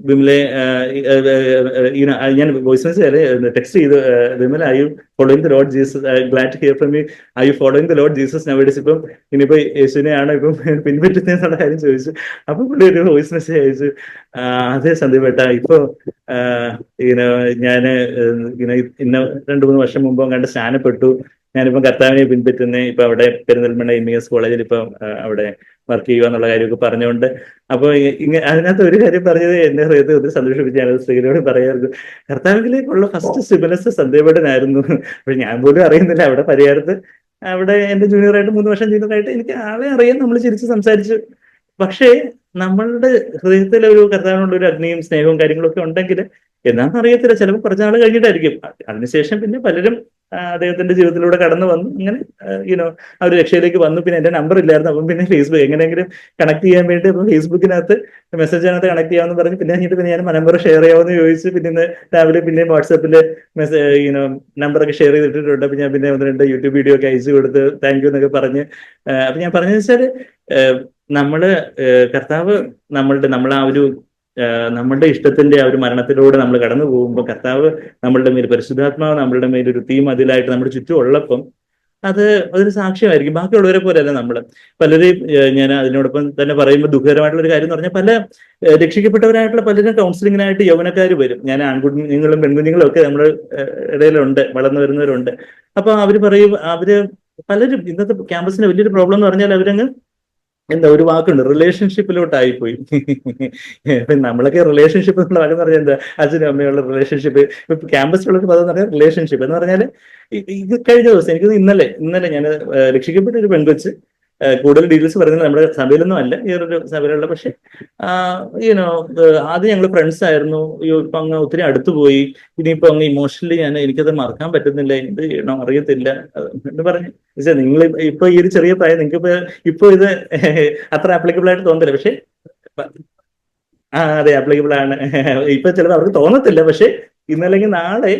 വിമലെ ഞാൻ വോയിസ് മെസ്സേജ് ടെക്സ്റ്റ് ചെയ്തു ആ, I you following the lord Jesus glad hear from you I you following the lord Jesus nowadays ഇപ്പം ഇനിയിപ്പോ യേശുവിനെയാണ് ഇപ്പം പിൻപറ്റുന്നതെന്നുള്ള കാര്യം ചോദിച്ചു. അപ്പൊ പുള്ളി ഒരു വോയിസ് മെസ്സേജ് അയച്ചു. അതെ സന്ദീപ് ഏട്ടാ ഏഹ്, ഇങ്ങനെ ഇന്ന രണ്ടു മൂന്ന് വർഷം മുമ്പ് കണ്ട് സ്നാനപ്പെട്ടു. ഞാനിപ്പം കർത്താവിനെ പിൻപറ്റുന്നേ ഇപ്പൊ അവിടെ പെരിന്തൽമണ്ണ എം എസ് കോളേജിൽ ഇപ്പൊ അവിടെ വർക്ക് ചെയ്യുക എന്നുള്ള കാര്യമൊക്കെ പറഞ്ഞുകൊണ്ട് അപ്പോൾ ഇങ്ങനെ അതിനകത്ത് ഒരു കാര്യം പറഞ്ഞത് എന്നെ ഹൃദയത്തെ ഒത്തിരി സന്തോഷിപ്പിച്ച് ഞാൻ സ്ത്രീകളോട് പറയായിരുന്നു കർത്താവിലേക്കുള്ള ഫസ്റ്റ് സിബിലസ് സന്ധ്യപടനായിരുന്നു അപ്പോൾ ഞാൻ പോലും അറിയുന്നില്ല. അവിടെ പരിഹാരത്ത് അവിടെ എന്റെ ജൂനിയറായിട്ട് മൂന്ന് വർഷം ജൂനിയറായിട്ട് എനിക്ക് ആളെ അറിയാം നമ്മൾ ചിരിച്ച് സംസാരിച്ചു. പക്ഷേ നമ്മളുടെ ഹൃദയത്തിൽ ഒരു കർത്താവിനുള്ള ഒരു അഗ്നിയും സ്നേഹവും കാര്യങ്ങളൊക്കെ ഉണ്ടെങ്കിൽ എന്നാന്ന് അറിയത്തില്ല ചിലപ്പോൾ കുറച്ച് നാൾ കഴിഞ്ഞിട്ടായിരിക്കും. അതിനുശേഷം പിന്നെ പലരും അദ്ദേഹത്തിന്റെ ജീവിതത്തിലൂടെ കടന്നു വന്നു. അങ്ങനെ യുനോ ഒരു രക്ഷയിലേക്ക് വന്നു. പിന്നെ എന്റെ നമ്പർ ഇല്ലായിരുന്നു. അപ്പം പിന്നെ ഫേസ്ബുക്ക് എങ്ങനെയെങ്കിലും കണക്ട് ചെയ്യാൻ വേണ്ടി അപ്പം ഫേസ്ബുക്കിനകത്ത് മെസ്സേജിനകത്ത് കണക്ട് ചെയ്യാമെന്ന് പറഞ്ഞു പിന്നെ കഴിഞ്ഞിട്ട് പിന്നെ ഞാൻ നമ്പർ ഷെയർ ചെയ്യാമെന്ന് ചോദിച്ചു പിന്നെ ഇന്ന് രാവിലെ പിന്നെ വാട്സാപ്പിൽ മെസ്സേജ് യുനോ നമ്പറൊക്കെ ഷെയർ ചെയ്തിട്ടുണ്ട് അപ്പം ഞാൻ പിന്നെ ഒന്ന് രണ്ട് യൂട്യൂബ് വീഡിയോ ഒക്കെ അയച്ചു കൊടുത്ത് താങ്ക് യു എന്നൊക്കെ പറഞ്ഞ് അപ്പം ഞാൻ പറഞ്ഞതെന്ന് വെച്ചാൽ നമ്മൾ കർത്താവ് നമ്മളുടെ നമ്മൾ ആ ഒരു നമ്മളുടെ ഇഷ്ടത്തിന്റെ ആ ഒരു മരണത്തിലൂടെ നമ്മൾ കടന്നു പോകുമ്പോൾ കർത്താവ് നമ്മളുടെ മേൽ പരിശുദ്ധാത്മാവ് നമ്മളുടെ മേൽ ഒരു തീം അതിലായിട്ട് നമ്മുടെ ചുറ്റും ഉള്ളപ്പം അത് അതൊരു സാക്ഷ്യമായിരിക്കും. ബാക്കിയുള്ളവരെ പോലെയല്ല നമ്മൾ പലരെയും ഞാൻ അതിനോടൊപ്പം തന്നെ പറയുമ്പോൾ ദുഃഖകരമായിട്ടുള്ള ഒരു കാര്യം എന്ന് പറഞ്ഞാൽ പല രക്ഷിക്കപ്പെട്ടവരായിട്ടുള്ള പലരും കൗൺസിലിങ്ങിനായിട്ട് യൗവനക്കാർ വരും. ഞാൻ ആൺകുഞ്ഞുങ്ങളും പെൺകുഞ്ഞുങ്ങളും ഒക്കെ നമ്മുടെ ഇടയിലുണ്ട് വളർന്നു വരുന്നവരുണ്ട്. അപ്പൊ അവർ പറയും അവർ പലരും ഇന്നത്തെ ക്യാമ്പസിന്റെ വലിയൊരു പ്രോബ്ലം എന്ന് പറഞ്ഞാൽ അവരങ്ങ് എന്താ ഒരു വാക്കുണ്ട്? റിലേഷൻഷിപ്പിലോട്ടായി പോയി ഇപ്പൊ നമ്മളൊക്കെ റിലേഷൻഷിപ്പ് എന്നുള്ള വാക്കെന്ന് പറഞ്ഞാൽ എന്താ? അച്ഛനും അമ്മയുള്ള റിലേഷൻഷിപ്പ് ഇപ്പൊ ക്യാമ്പസിലുള്ള ഒരു പദം എന്ന് പറഞ്ഞാൽ റിലേഷൻഷിപ്പ് എന്ന് പറഞ്ഞാൽ ഇത് കഴിഞ്ഞ ദിവസം എനിക്ക് ഇന്നലെ ഇന്നലെ ഞാൻ രക്ഷിക്കപ്പെട്ട ഒരു പെൺകൊച്ച് കൂടുതൽ ഡീറ്റെയിൽസ് പറയുന്നത് നമ്മുടെ സഭയിലൊന്നും അല്ല ഈ ഒരു സഭയിലുള്ള. പക്ഷെ യുനോ ആദ്യം ഞങ്ങൾ ഫ്രണ്ട്സ് ആയിരുന്നു. അയ്യോ ഇപ്പൊ അങ്ങ് ഒത്തിരി അടുത്തു പോയി. ഇനിയിപ്പോ അങ്ങ് ഇമോഷണലി ഞാൻ എനിക്കത് മറക്കാൻ പറ്റുന്നില്ല എന്ത് ചെയ്യണോ അറിയത്തില്ല. എന്ന് പറഞ്ഞു. നിങ്ങൾ ഇപ്പൊ ഈ ഒരു ചെറിയ പ്രായം നിങ്ങൾക്ക് ഇപ്പൊ ഇപ്പൊ ഇത് അത്ര ആപ്ലിക്കബിൾ ആയിട്ട് തോന്നില്ല പക്ഷെ ആ അതെ ആപ്ലിക്കബിൾ ആണ്. ഇപ്പൊ ചിലപ്പോൾ അവർക്ക് തോന്നത്തില്ല. പക്ഷെ ഇന്നല്ലെങ്കിൽ നാളെ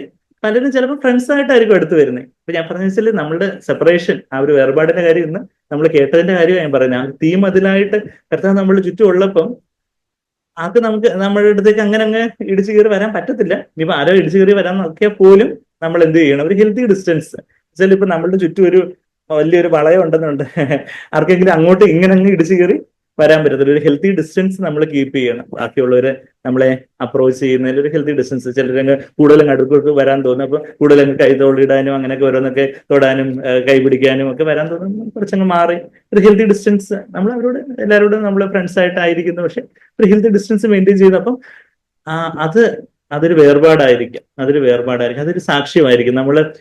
പലരും ചിലപ്പോൾ ഫ്രണ്ട്സ് ആയിട്ടായിരിക്കും എടുത്തു വരുന്നത് അപ്പൊ ഞാൻ പറഞ്ഞ വെച്ചാൽ നമ്മുടെ സെപ്പറേഷൻ ആ ഒരു വേർപാടിന്റെ കാര്യം ഇന്ന് നമ്മൾ കേട്ടതിന്റെ കാര്യം ഞാൻ പറയുന്നത് ആ തീം അതിലായിട്ട് കർത്താവ് നമ്മൾ ചുറ്റും ഉള്ളപ്പം അത് നമുക്ക് നമ്മുടെ അടുത്തേക്ക് അങ്ങനെ അങ്ങ് ഇടിച്ചു കയറി വരാൻ പറ്റത്തില്ല. ഇനിയിപ്പോ ആരോ ഇടിച്ചു കയറി വരാൻ നോക്കിയാൽ പോലും നമ്മൾ എന്ത് ചെയ്യണം? ഒരു ഹെൽത്തി ഡിസ്റ്റൻസ് വെച്ചാൽ ഇപ്പൊ നമ്മളുടെ ചുറ്റും ഒരു വലിയൊരു വളയം ഉണ്ടെന്നുണ്ട്. ആർക്കെങ്കിലും അങ്ങോട്ട് ഇങ്ങനെ അങ്ങ് ഇടിച്ചു കയറി വരാൻ പറ്റത്തില്ല. ഒരു ഹെൽത്തി ഡിസ്റ്റൻസ് നമ്മൾ കീപ്പ് ചെയ്യണം. ബാക്കിയുള്ളവരെ നമ്മളെ അപ്രോച്ച് ചെയ്യുന്നതിൽ ഒരു ഹെൽത്തി ഡിസ്റ്റൻസ് ചിലരങ്ങ് കൂടുതലും അടുക്കോട്ട് വരാൻ തോന്നും. അപ്പൊ കൂടുതലങ്ങ് കൈ തോളിടാനും അങ്ങനെയൊക്കെ ഓരോന്നൊക്കെ തൊടാനും കൈപിടിക്കാനും ഒക്കെ വരാൻ തോന്നും. കുറച്ചങ്ങ് മാറി. ഒരു ഹെൽത്തി ഡിസ്റ്റൻസ് നമ്മൾ അവരോട് എല്ലാവരോടും നമ്മൾ ഫ്രണ്ട്സ് ആയിട്ടായിരിക്കുന്നു. പക്ഷെ ഒരു ഹെൽത്തി ഡിസ്റ്റൻസ് മെയിന്റെയിൻ ചെയ്യുന്നു അപ്പം അത് അതൊരു വേർപാടായിരിക്കും. അതൊരു വേർപാടായിരിക്കും. അതൊരു സാക്ഷ്യമായിരിക്കും. നമ്മൾ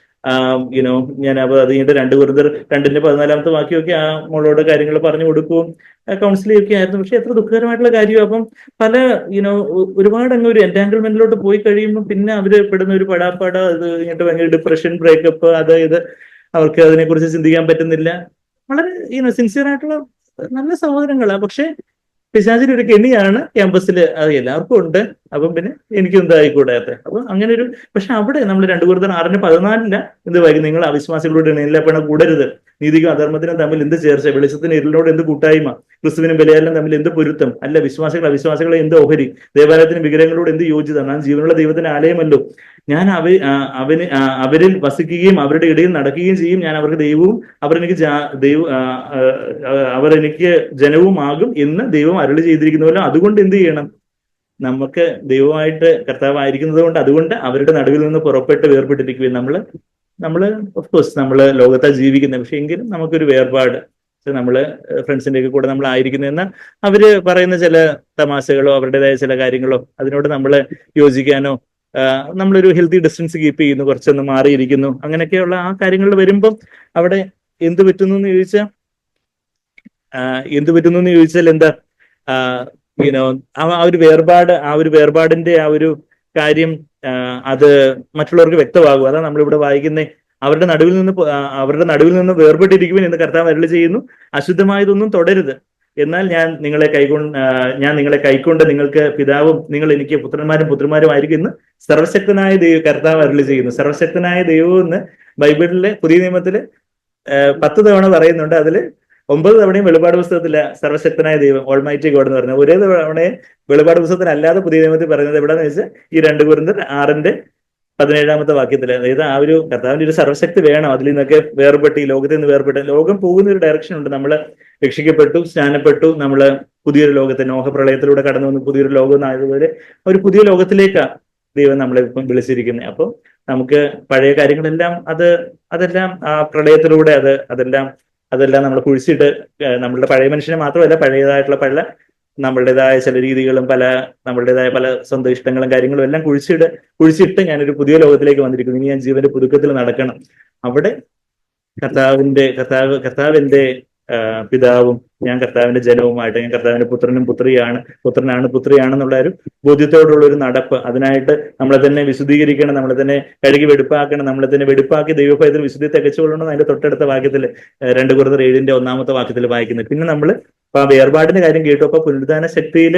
യുനോ ഞാൻ അപ്പൊ അത് കഴിഞ്ഞിട്ട് രണ്ട് വെറുതെ രണ്ടിന്റെ പതിനാലാമത്തെ ബാക്കിയൊക്കെ ആ മോളോട് കാര്യങ്ങൾ പറഞ്ഞു കൊടുക്കും. കൗൺസിലിംഗ് ഒക്കെ ആയിരുന്നു. പക്ഷെ എത്ര ദുഃഖകരമായിട്ടുള്ള കാര്യം അപ്പം പല യുനോ ഒരുപാട് അങ്ങ് ഒരു എന്റാങ്കിൾമെന്റിലോട്ട് പോയി കഴിയുമ്പോൾ പിന്നെ അവർ പെടുന്ന ഒരു പടാപ്പാട അത് കഴിഞ്ഞിട്ട് ഭയങ്കര ഡിപ്രഷൻ ബ്രേക്കപ്പ് അത് ഇത് അവർക്ക് അതിനെക്കുറിച്ച് ചിന്തിക്കാൻ പറ്റുന്നില്ല. വളരെ യുനോ സിൻസിയർ ആയിട്ടുള്ള നല്ല സഹോദരങ്ങളാണ് പക്ഷെ പിശാചിന് ഒരു കെണിയാണ് ക്യാമ്പസിൽ അത് എല്ലാവർക്കും ഉണ്ട്. അപ്പം പിന്നെ എനിക്കും എന്തായിക്കൂടാത്ത അപ്പൊ അങ്ങനെ ഒരു പക്ഷെ അവിടെ നമ്മൾ രണ്ടു കൂടുതൽ ആറിന് പതിനാലിന് എന്ത് വൈകും. നിങ്ങൾ അവിശ്വാസികളോട് പണം കൂടരുത്. നീതിക്കും അധർമ്മത്തിനും തമ്മിൽ എന്ത് ചേർച്ച? വെളിച്ചത്തിന് ഇരുളിനോട് എന്ത് കൂട്ടായ്മ? ക്രിസ്തുവിനും ബലിയാലിനും തമ്മിൽ എന്ത് പൊരുത്തം? അല്ല വിശ്വാസികൾ അവിശ്വാസികളെ എന്ത് ഓഹരി? ദേവാലയത്തിന് വിഗ്രഹങ്ങളോട് എന്ത് യോജിത? നാം ജീവനുള്ള ദൈവത്തിന് ആലയമല്ലോ. ഞാൻ അവ അവന് അവരിൽ വസിക്കുകയും അവരുടെ ഇടയിൽ നടക്കുകയും ചെയ്യും. ഞാൻ അവർക്ക് ദൈവവും അവരെനിക്ക് ദൈവ എനിക്ക് ജനവുമാകും എന്ന് ദൈവം അരുളി ചെയ്തിരിക്കുന്നല്ലോ അതുകൊണ്ട് എന്ത് ചെയ്യണം? നമുക്ക് ദൈവമായിട്ട് കർത്താവായിരിക്കുന്നത് കൊണ്ട് അതുകൊണ്ട് അവരുടെ നടുവിൽ നിന്ന് പുറപ്പെട്ട് വേർപെട്ടിരിക്കുകയും നമ്മൾ നമ്മൾ ഓഫ് കോഴ്സ് നമ്മൾ ലോകത്താ ജീവിക്കുന്നത് പക്ഷെ എങ്കിലും നമുക്കൊരു വേർപാട്. നമ്മൾ ഫ്രണ്ട്സിന്റെ ഒക്കെ കൂടെ നമ്മൾ ആയിരിക്കുന്നതെന്ന് അവർ പറയുന്ന ചില തമാശകളോ അവരുടേതായ ചില കാര്യങ്ങളോ അതിനോട് നമ്മൾ യോജിക്കാനോ നമ്മളൊരു ഹെൽത്തി ഡിസ്റ്റൻസ് കീപ്പ് ചെയ്യുന്നു കുറച്ചൊന്ന് മാറിയിരിക്കുന്നു. അങ്ങനെയൊക്കെയുള്ള ആ കാര്യങ്ങൾ വരുമ്പം അവിടെ എന്ത് പറ്റുന്നു എന്ന് ചോദിച്ചാൽ എന്ത് പറ്റുന്നു എന്ന് ചോദിച്ചാൽ എന്താ യുനോ ആ ഒരു വേർപാട് ആ ഒരു വേർപാടിന്റെ ആ ഒരു കാര്യം അത് മറ്റുള്ളവർക്ക് വ്യക്തമാകും. അതാണ് നമ്മളിവിടെ വായിക്കുന്നത് അവരുടെ നടുവിൽ നിന്ന് അവരുടെ നടുവിൽ നിന്ന് വേർപെട്ടിരിക്കുവാൻ എന്ന് കർത്താവ് അരുളി ചെയ്യുന്നു. അശുദ്ധമായതൊന്നും തുടരുത്. എന്നാൽ ഞാൻ നിങ്ങളെ കൈകൊണ്ട് ഞാൻ നിങ്ങളെ കൈക്കൊണ്ട് നിങ്ങൾക്ക് പിതാവും നിങ്ങൾ എനിക്ക് പുത്രന്മാരും പുത്രന്മാരും ആയിരിക്കും എന്ന് സർവശക്തനായ ദൈവ കർത്താവ് അരുളി ചെയ്യുന്നു. സർവശക്തനായ ദൈവം എന്ന് ബൈബിളിലെ പുതിയ നിയമത്തിൽ പത്ത് തവണ പറയുന്നുണ്ട്. അതിൽ ഒമ്പത് തവണയും വെളിപാട് പുസ്തകത്തില്ല സർവശക്തനായ ദൈവം ഓൾമൈറ്റി ഗോഡ് എന്ന് പറഞ്ഞത് ഒരേ തവണയെ വെളിപാട് പുസ്തകത്തിൽ അല്ലാതെ പുതിയ നിയമത്തിൽ പറയുന്നത് എവിടെയെന്ന് വെച്ചാൽ ഈ രണ്ട് കുരുന്തർ ആറിന്റെ പതിനേഴാമത്തെ വാക്യത്തിൽ അതായത് ആ ഒരു കർത്താവിന്റെ ഒരു സർവശക്തി വേണം. അതിൽ നിന്നൊക്കെ വേർപെട്ട് ഈ ലോകത്തിൽ നിന്ന് വേർപെട്ട് ലോകം പോകുന്ന ഒരു ഡയറക്ഷൻ ഉണ്ട്. നമ്മൾ രക്ഷിക്കപ്പെട്ടു സ്നാനപ്പെട്ടു നമ്മൾ പുതിയൊരു ലോകത്തെ നോഹപ്രളയത്തിലൂടെ കടന്നു വന്ന് പുതിയൊരു ലോകം ആയതുപോലെ ഒരു പുതിയ ലോകത്തിലേക്കാണ് ദൈവം നമ്മളെ ഇപ്പം വിളിച്ചിരിക്കുന്നത് അപ്പം നമുക്ക് പഴയ കാര്യങ്ങളെല്ലാം അത് അതെല്ലാം ആ പ്രളയത്തിലൂടെ അത് അതെല്ലാം അതെല്ലാം നമ്മൾ കുഴിച്ചിട്ട് നമ്മളുടെ പഴയ മനുഷ്യനെ മാത്രമല്ല പഴയതായിട്ടുള്ള പല നമ്മളുടേതായ ചില രീതികളും പല നമ്മളുടേതായ പല സ്വന്തം ഇഷ്ടങ്ങളും കാര്യങ്ങളും എല്ലാം കുഴിച്ചിട്ട് കുഴിച്ചിട്ട് ഞാനൊരു പുതിയ ലോകത്തിലേക്ക് വന്നിരിക്കുന്നു. ഇനി ഞാൻ ജീവന്റെ പുതുക്കത്തിൽ നടക്കണം. അവിടെ കർത്താവിന്റെ കർത്താവ് കർത്താവ് എന്റെ ആ, പിതാവും ഞാൻ കർത്താവിന്റെ ജനവുമായിട്ട് ഞാൻ കർത്താവിന്റെ പുത്രനും പുത്രിയാണ് പുത്രനാണ് പുത്രിയാണെന്നുള്ള ഒരു ബോധ്യത്തോടുള്ള ഒരു നടപ്പ്. അതിനായിട്ട് നമ്മളെ തന്നെ വിശുദ്ധീകരിക്കണം നമ്മളെ തന്നെ കഴുകി വെടുപ്പാക്കണം നമ്മളെ തന്നെ വെടുപ്പാക്കി ദൈവഭയത്തിൽ വിശുദ്ധി തികച്ചുകൊള്ളണം അതിന്റെ തൊട്ടടുത്ത വാക്യത്തിൽ രണ്ട് കുറഞ്ഞ ഏഴിന്റെ ഒന്നാമത്തെ വാക്യത്തിൽ വായിക്കുന്നത് പിന്നെ നമ്മൾ ഇപ്പൊ ആ വേർപാടിന്റെ കാര്യം കേട്ടു അപ്പൊ പുനരുദ്ധാന ശക്തിയിൽ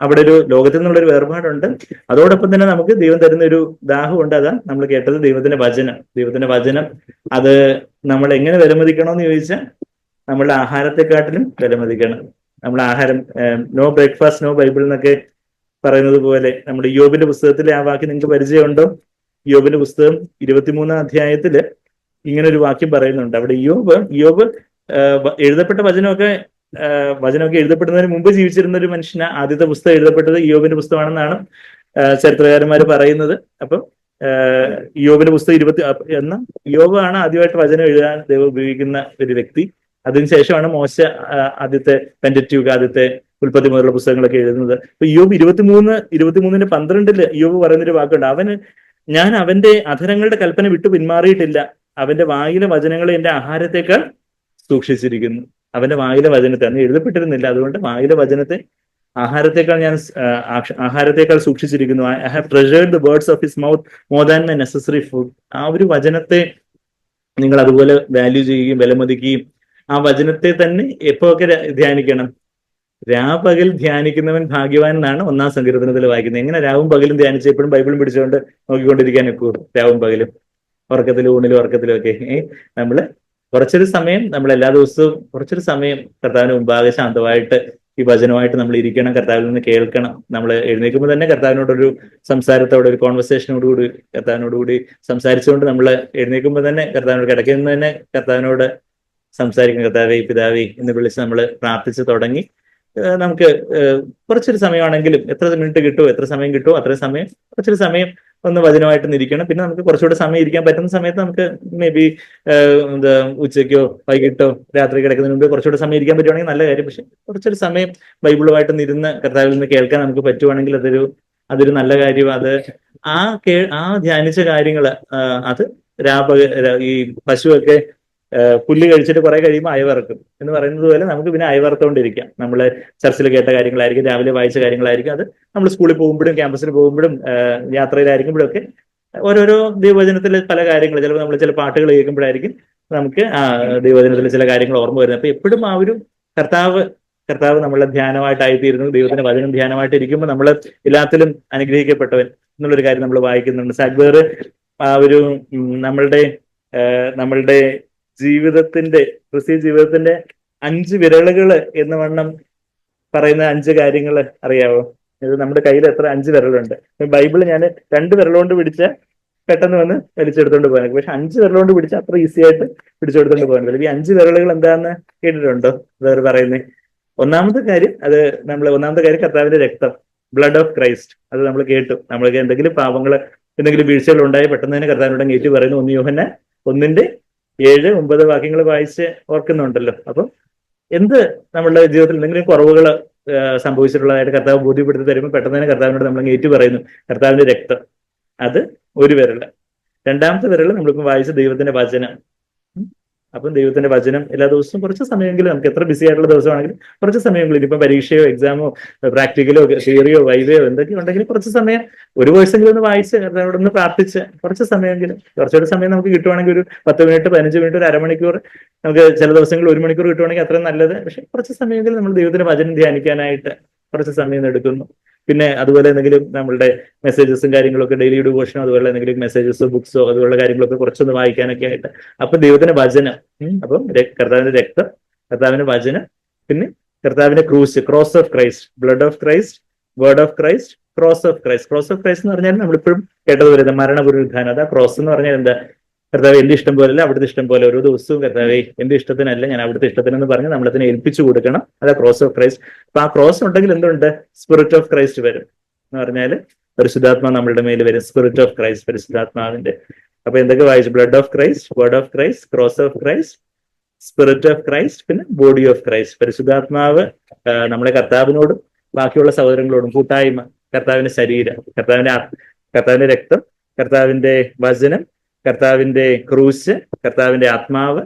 അവിടെ ഒരു ലോകത്തിൽ നിന്നുള്ള ഒരു വേർപാടുണ്ട്. അതോടൊപ്പം തന്നെ നമുക്ക് ദൈവം തരുന്ന ഒരു ദാഹമുണ്ട്. അതാ നമ്മൾ കേട്ടത് ദൈവത്തിന്റെ വചനം. ദൈവത്തിന്റെ വചനം അത് നമ്മൾ എങ്ങനെ വിലമതിക്കണമെന്ന് ചോദിച്ചാൽ നമ്മളുടെ ആഹാരത്തെക്കാട്ടിലും വിലമതിക്കണം. നമ്മൾ ആഹാരം നോ ബ്രേക്ക്ഫാസ്റ്റ് നോ ബൈബിൾ എന്നൊക്കെ പറയുന്നത് പോലെ നമ്മുടെ യോബിന്റെ പുസ്തകത്തിലെ ആ വാക്യം നിങ്ങൾക്ക് പരിചയമുണ്ടോ? യോബിന്റെ പുസ്തകം ഇരുപത്തിമൂന്നാം അധ്യായത്തിൽ ഇങ്ങനെ ഒരു വാക്യം പറയുന്നുണ്ട്. അവിടെ യോബ് യോബ് എഴുതപ്പെട്ട വചനമൊക്കെ വചനമൊക്കെ എഴുതപ്പെടുന്നതിന് മുമ്പ് ജീവിച്ചിരുന്ന ഒരു മനുഷ്യന്. ആദ്യത്തെ പുസ്തകം എഴുതപ്പെട്ടത് യോബിന്റെ പുസ്തകമാണെന്നാണ് ചരിത്രകാരന്മാർ പറയുന്നത്. അപ്പം യോബിന്റെ പുസ്തകം ഇരുപത്തി എന്ന യോബാണ് ആദ്യമായിട്ട് വചനം എഴുതാൻ ദൈവം ഉപയോഗിക്കുന്ന ഒരു വ്യക്തി. അതിനുശേഷമാണ് മോശ ആദ്യത്തെ പെന്ററ്റ്യൂക്ക് ആദ്യത്തെ ഉൽപ്പത്തി മുതലുള്ള പുസ്തകങ്ങളൊക്കെ എഴുതുന്നത്. അപ്പൊ യോബ് ഇരുപത്തിമൂന്ന് ഇരുപത്തിമൂന്നിന് പന്ത്രണ്ടിൽ യോബ് പറയുന്നൊരു വാക്കുണ്ട്. അവന് ഞാൻ അവന്റെ അധരങ്ങളുടെ കൽപ്പന വിട്ടു പിന്മാറിയിട്ടില്ല. അവന്റെ വായിലെ വചനങ്ങളെ എന്റെ ആഹാരത്തേക്കാൾ സൂക്ഷിച്ചിരിക്കുന്നു. അവന്റെ വായിലെ വചനത്തെ അന്ന് എഴുതപ്പെട്ടിരുന്നില്ല. അതുകൊണ്ട് വായിലെ വചനത്തെ ആഹാരത്തേക്കാൾ ഞാൻ ആഹാരത്തെക്കാൾ സൂക്ഷിച്ചിരിക്കുന്നു. I have treasured the words of his mouth more than my necessary food ആ ഒരു വചനത്തെ നിങ്ങൾ അതുപോലെ വാല്യൂ ചെയ്യുകയും വിലമതിക്കുകയും ആ വചനത്തെ തന്നെ എപ്പോഴൊക്കെ ധ്യാനിക്കണം? രാപകൽ ധ്യാനിക്കുന്നവൻ ഭാഗ്യവാൻ എന്നാണ് ഒന്നാം സങ്കീർത്തനത്തിൽ വായിക്കുന്നത്. എങ്ങനെ രാവും പകലും ധ്യാനിച്ച് എപ്പോഴും ബൈബിളും പിടിച്ചുകൊണ്ട് നോക്കിക്കൊണ്ടിരിക്കാൻ ഒക്കൂ രാവും പകലും? ഉറക്കത്തിലും ഊണിലും ഉറക്കത്തിലും ഒക്കെ. ഏ നമ്മൾ കുറച്ചൊരു സമയം നമ്മൾ എല്ലാ ദിവസവും കുറച്ചൊരു സമയം കർത്താവിന് മുമ്പാകെ ശാന്തമായിട്ട് ഈ വചനമായിട്ട് നമ്മൾ ഇരിക്കണം കർത്താവിൽ നിന്ന് കേൾക്കണം. നമ്മൾ എഴുന്നേൽക്കുമ്പോൾ തന്നെ കർത്താവിനോടൊരു സംസാരത്തോടെ ഒരു കോൺവെർസേഷനോട് കൂടി കർത്താവിനോട് കൂടി സംസാരിച്ചുകൊണ്ട് നമ്മൾ എഴുന്നേൽക്കുമ്പോൾ തന്നെ കർത്താവിനോട് കിടക്കുന്ന തന്നെ കർത്താവിനോട് സംസാരിക്കും കർത്താവെ പിതാവേ എന്ന് വിളിച്ച് നമ്മൾ പ്രാർത്ഥിച്ച് തുടങ്ങി നമുക്ക് കുറച്ചൊരു സമയമാണെങ്കിലും എത്ര മിനിറ്റ് കിട്ടുമോ എത്ര സമയം കിട്ടുമോ അത്ര സമയം കുറച്ചൊരു സമയം ഒന്ന് വചനമായിട്ട് ഇരിക്കണം പിന്നെ നമുക്ക് കുറച്ചുകൂടെ സമയം ഇരിക്കാൻ പറ്റുന്ന സമയത്ത് നമുക്ക് മേ ബി എന്താ ഉച്ചയ്ക്കോ വൈകിട്ടോ രാത്രി കിടക്കുന്നതിന് മുമ്പ് കുറച്ചുകൂടെ സമയം ഇരിക്കാൻ പറ്റുവാണെങ്കിൽ നല്ല കാര്യം. പക്ഷെ കുറച്ചൊരു സമയം ബൈബിളുമായിട്ട് ഇരുന്ന് കർത്താവിൽ നിന്ന് കേൾക്കാൻ നമുക്ക് പറ്റുവാണെങ്കിൽ അതൊരു അതൊരു നല്ല കാര്യം. അത് ആ കേ ആ ധ്യാനിച്ച കാര്യങ്ങൾ അത് രാപക ഈ പശുവൊക്കെ പുല്ല് കഴിച്ചിട്ട് കുറെ കഴിയുമ്പോൾ അയവിറക്കും എന്ന് പറയുന്നത് പോലെ നമുക്ക് പിന്നെ അയവിറത്തോണ്ടിരിക്കാം നമ്മൾ ചർച്ചിൽ കേട്ട കാര്യങ്ങളായിരിക്കും രാവിലെ വായിച്ച കാര്യങ്ങളായിരിക്കും. അത് നമ്മൾ സ്കൂളിൽ പോകുമ്പോഴും ക്യാമ്പസിൽ പോകുമ്പോഴും യാത്രയിലായിരിക്കുമ്പോഴൊക്കെ ഓരോരോ ദൈവവചനത്തിലെ പല കാര്യങ്ങൾ ചിലപ്പോൾ നമ്മൾ ചില പാട്ടുകൾ കേൾക്കുമ്പോഴായിരിക്കും നമുക്ക് ആ ദൈവവചനത്തിലെ ചില കാര്യങ്ങൾ ഓർമ്മ വരുന്നത്. അപ്പൊ എപ്പോഴും ആ ഒരു കർത്താവ് കർത്താവ് നമ്മളെ ധ്യാനമായിട്ടായി തീരുന്നു ദൈവത്തിന്റെ വചനം ധ്യാനമായിട്ട് ഇരിക്കുമ്പോൾ നമ്മൾ എല്ലാത്തിലും അനുഗ്രഹിക്കപ്പെട്ടവൻ എന്നുള്ളൊരു കാര്യം നമ്മൾ വായിക്കുന്നുണ്ട്. സാഗ്വേർ ആ ഒരു നമ്മളുടെ നമ്മളുടെ ജീവിതത്തിന്റെ ക്രിസ്തീയ ജീവിതത്തിന്റെ അഞ്ച് വിരലുകൾ എന്ന് വണ്ണം പറയുന്ന അഞ്ച് കാര്യങ്ങൾ അറിയാവോ? ഇത് നമ്മുടെ കയ്യിൽ എത്ര? അഞ്ച് വിരലുണ്ട്. ബൈബിൾ ഞാൻ രണ്ട് വിരലുകൊണ്ട് പിടിച്ച പെട്ടെന്ന് വന്ന് വലിച്ചെടുത്തോണ്ട് പോകാൻ പക്ഷെ അഞ്ച് വിരലുകൊണ്ട് പിടിച്ച അത്ര ഈസി ആയിട്ട് പിടിച്ചെടുത്തോണ്ട് പോകാൻ പറ്റില്ല. ഈ അഞ്ച് വിരലുകൾ എന്താന്ന് കേട്ടിട്ടുണ്ടോ? വേറെ പറയുന്നത് ഒന്നാമത്തെ കാര്യം അത് നമ്മൾ ഒന്നാമത്തെ കാര്യം കർത്താവിന്റെ രക്തം ബ്ലഡ് ഓഫ് ക്രൈസ്റ്റ് അത് നമ്മൾ കേട്ടു. നമ്മൾ എന്തെങ്കിലും പാപങ്ങൾ എന്തെങ്കിലും വീഴ്ചകൾ ഉണ്ടായി പെട്ടെന്ന് തന്നെ കർത്താവിനോട് ഏറ്റു പറയുന്നു. ഒന്ന് യോഹന്ന ഒന്നിന്റെ ഏഴ് ഒമ്പത് വാക്യങ്ങൾ വായിച്ച് ഓർക്കുന്നുണ്ടല്ലോ. അപ്പം എന്ത് നമ്മളുടെ ജീവിതത്തിൽ എന്തെങ്കിലും കുറവുകൾ സംഭവിച്ചിട്ടുള്ളതായിട്ട് കർത്താവ് ബോധ്യപ്പെടുത്തി തരുമ്പോൾ പെട്ടെന്ന് തന്നെ കർത്താവിനോട് നമ്മൾ ഏറ്റു പറയുന്നു. കർത്താവിന്റെ രക്തം. അത് ഒരു വിരൽ. രണ്ടാമത്തെ വിരൽ നമ്മളിപ്പോൾ വായിച്ച ദൈവത്തിന്റെ വചനം. അപ്പം ദൈവത്തിന്റെ വചനം എല്ലാ ദിവസവും കുറച്ച് സമയമെങ്കിലും നമുക്ക് എത്ര ബിസി ആയിട്ടുള്ള ദിവസമാണെങ്കിലും കുറച്ച് സമയമെങ്കിലും ഇനിയിപ്പം പരീക്ഷയോ എക്സാമോ പ്രാക്ടിക്കലോ തിയറിയോ വൈവയോ എന്തൊക്കെ ഉണ്ടെങ്കിലും കുറച്ച് സമയം ഒരു വയസ്സെങ്കിലും ഒന്ന് വായിച്ച് അവിടെ ഒന്ന് പ്രാർത്ഥിച്ച് കുറച്ച് സമയമെങ്കിലും കുറച്ചൊരു സമയം നമുക്ക് കിട്ടുവാണെങ്കിൽ ഒരു പത്ത് മിനിറ്റ് പതിനഞ്ച് മിനിറ്റ് ഒരു അരമണിക്കൂർ നമുക്ക് ചില ദിവസങ്ങളിൽ ഒരു മണിക്കൂർ കിട്ടുവാണെങ്കിൽ അത്രയും നല്ലത്. പക്ഷെ കുറച്ച് സമയമെങ്കിലും നമ്മൾ ദൈവത്തിന്റെ വചനം ധ്യാനിക്കാനായിട്ട് കുറച്ച് സമയം എടുക്കുന്നു. പിന്നെ അതുപോലെ എന്തെങ്കിലും നമ്മളുടെ മെസ്സേജസും കാര്യങ്ങളൊക്കെ ഡെയിലി ഡിവോഷനോ അതുപോലെ എന്തെങ്കിലും മെസ്സേജസോ ബുക്സോ അതുപോലെ കാര്യങ്ങളൊക്കെ കുറച്ചൊന്ന് വായിക്കാനൊക്കെ ആയിട്ട്. അപ്പൊ ദൈവത്തിന്റെ വചനം അപ്പം കർത്താവിന്റെ രക്തം കർത്താവിന്റെ വചനം പിന്നെ കർത്താവിന്റെ cross cross of Christ blood of Christ word of Christ cross of Christ cross of Christ എന്ന് പറഞ്ഞാൽ നമ്മളിപ്പോഴും കേട്ടത് വരുന്നത് മരണപുരുദ്ധാനം അതാ ക്രോസ് എന്ന് പറഞ്ഞാൽ എന്താ? കർത്താവ് എന്റെ ഇഷ്ടം പോലെ അല്ല അവിടുത്തെ ഇഷ്ടം പോലെ ഓരോ ദിവസവും കർത്താവെ എന്റെ ഇഷ്ടത്തിനല്ല ഞാൻ അവിടുത്തെ ഇഷ്ടത്തിനെന്ന് പറഞ്ഞ് നമ്മളതിനെ ഏൽപ്പിച്ചു കൊടുക്കണം. അതാ ക്രോസ് ഓഫ് ക്രൈസ്റ്റ് അപ്പൊ ആ ക്രോസ് ഉണ്ടെങ്കിൽ എന്തുണ്ട്? സ്പിരിറ്റ് ഓഫ് ക്രൈസ്റ്റ് വരും. എന്ന് പറഞ്ഞാൽ പരിശുദ്ധാത്മാ നമ്മളുടെ മേൽ വരും. സ്പിരിറ്റ് ഓഫ് ക്രൈസ്റ്റ് പരിശുദ്ധാത്മാവിന്റെ. അപ്പൊ എന്തൊക്കെ വായിച്ചു? Blood of Christ word of Christ cross of Christ spirit of Christ പിന്നെ ബോഡി ഓഫ് ക്രൈസ്റ്റ് പരിശുദ്ധാത്മാവ് നമ്മളെ കർത്താവിനോടും ബാക്കിയുള്ള സഹോദരങ്ങളോടും കൂട്ടായ്മ. കർത്താവിന്റെ ശരീരം കർത്താവിന്റെ കർത്താവിന്റെ രക്തം കർത്താവിന്റെ വചനം കർത്താവിന്റെ ക്രൂശ് കർത്താവിന്റെ ആത്മാവ്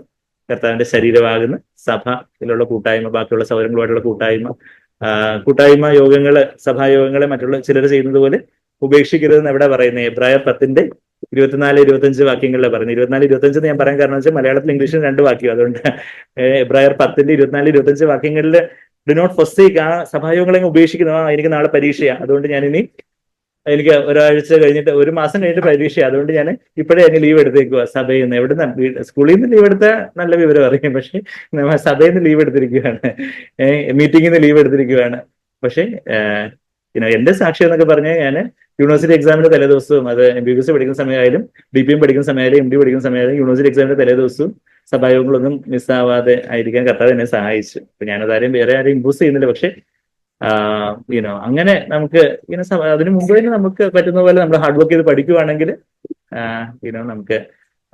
കർത്താവിന്റെ ശരീരമാകുന്ന സഭയിലുള്ള കൂട്ടായ്മ ബാക്കിയുള്ള സൗകര്യങ്ങളുമായിട്ടുള്ള കൂട്ടായ്മ. കൂട്ടായ്മ യോഗങ്ങൾ സഭായോഗങ്ങളെ മറ്റുള്ള ചിലർ ചെയ്യുന്നത് പോലെ ഉപേക്ഷിക്കരുതെന്ന് എവിടെ പറയുന്നത് എബ്രായ പത്തിന്റെ ഇരുപത്തിനാല് ഇരുപത്തഞ്ച് വാക്യങ്ങളിലെ പറയുന്നത്. ഇരുപത്തിനാല് ഇരുപത്തഞ്ച് ഞാൻ പറയാൻ കാരണം വെച്ചാൽ മലയാളത്തിൽ ഇംഗ്ലീഷിൽ രണ്ട് വാക്യം. അതുകൊണ്ട് എബ്രായർ പത്തിന്റെ ഇരുപത്തിനാല് ഇരുപത്തഞ്ച് വാക്യങ്ങളിൽ ഡി നോട്ട് ഫസ്റ്റ് ആ സഭായോഗങ്ങളെ ഉപേക്ഷിക്കുന്നു ആ എനിക്ക് നാളെ പരീക്ഷയാണ് അതുകൊണ്ട് ഞാൻ ഇനി എനിക്ക് ഒരാഴ്ച കഴിഞ്ഞിട്ട് ഒരു മാസം കഴിഞ്ഞിട്ട് പരീക്ഷ അതുകൊണ്ട് ഞാൻ ഇപ്പോഴേ അങ്ങ് ലീവ് എടുത്തേക്കുക സഭയിൽ നിന്ന്. എവിടെ നിന്ന് സ്കൂളിൽ നിന്ന് ലീവ് എടുത്താൽ നല്ല വിവരം അറിയാം. പക്ഷെ സഭയിൽ നിന്ന് ലീവ് എടുത്തിരിക്കുകയാണ് മീറ്റിംഗിൽ നിന്ന് ലീവ് എടുത്തിരിക്കുകയാണ് പക്ഷേ എന്റെ സാക്ഷ്യം എന്നൊക്കെ പറഞ്ഞാൽ ഞാൻ യൂണിവേഴ്സിറ്റി എക്സാമിന്റെ തലേദിവസവും അത് എം ബി ബി എസ് പഠിക്കുന്ന സമയമായാലും ബി പി എം പഠിക്കുന്ന സമയമായാലും എം ഡി പഠിക്കുന്ന സമയമായാലും യൂണിവേഴ്സിറ്റി എക്സാമിന്റെ തലേദിവസവും സഭായോഗങ്ങളൊന്നും മിസ്സാവാതെ ആയിരിക്കാൻ കർത്താവ് എന്നെ സഹായിച്ചു. അപ്പൊ ഞാനത് ആരെയും വേറെ ആരെയും ഇമ്പോസ് ചെയ്യുന്നില്ല. പക്ഷെ യുനോ അങ്ങനെ നമുക്ക് ഇങ്ങനെ അതിനു മുമ്പ് തന്നെ നമുക്ക് പറ്റുന്ന പോലെ നമ്മൾ ഹാർഡ് വർക്ക് ചെയ്ത് പഠിക്കുവാണെങ്കിൽ യുനോ നമുക്ക്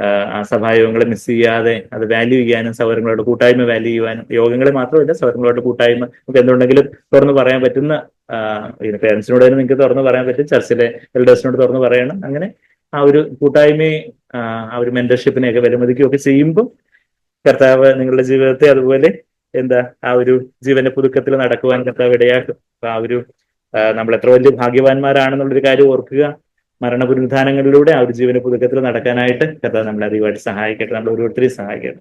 ആ, സഭായോഗങ്ങളെ മിസ് ചെയ്യാതെ അത് വാല്യൂ ചെയ്യാനും സൗകര്യങ്ങളോട് കൂട്ടായ്മ വാല്യൂ ചെയ്യാനും യോഗങ്ങളെ മാത്രമല്ല സൗകര്യങ്ങളോട് കൂട്ടായ്മ നമുക്ക് എന്തുണ്ടെങ്കിലും തുറന്ന് പറയാൻ പറ്റുന്ന പേരൻസിനോട് തന്നെ നിങ്ങൾക്ക് തുറന്ന് പറയാൻ പറ്റും ചർച്ചിലെ എൽഡേഴ്സിനോട് തുറന്ന് പറയണം അങ്ങനെ ആ ഒരു കൂട്ടായ്മയെ ആ ഒരു മെന്റർഷിപ്പിനെയൊക്കെ വിലമതിക്കുകയൊക്കെ ചെയ്യുമ്പോൾ കർത്താവ് നിങ്ങളുടെ ജീവിതത്തെ അതുപോലെ എന്താ ആ ഒരു ജീവന്റെ പുതുക്കത്തിൽ നടക്കുവാൻ കർത്താവ് ഇടയാക്കും ആ ഒരു നമ്മൾ എത്ര വലിയ ഭാഗ്യവാന്മാരാണെന്നുള്ളൊരു കാര്യം ഓർക്കുക. മരണപുനരുദ്ധാനങ്ങളിലൂടെ ആ ഒരു ജീവന പുതുക്കത്തിൽ നടക്കാനായിട്ട് കഥ നമ്മളെ അധികമായിട്ട് സഹായിക്കട്ടെ നമ്മൾ ഓരോരുത്തരെയും സഹായിക്കട്ടെ.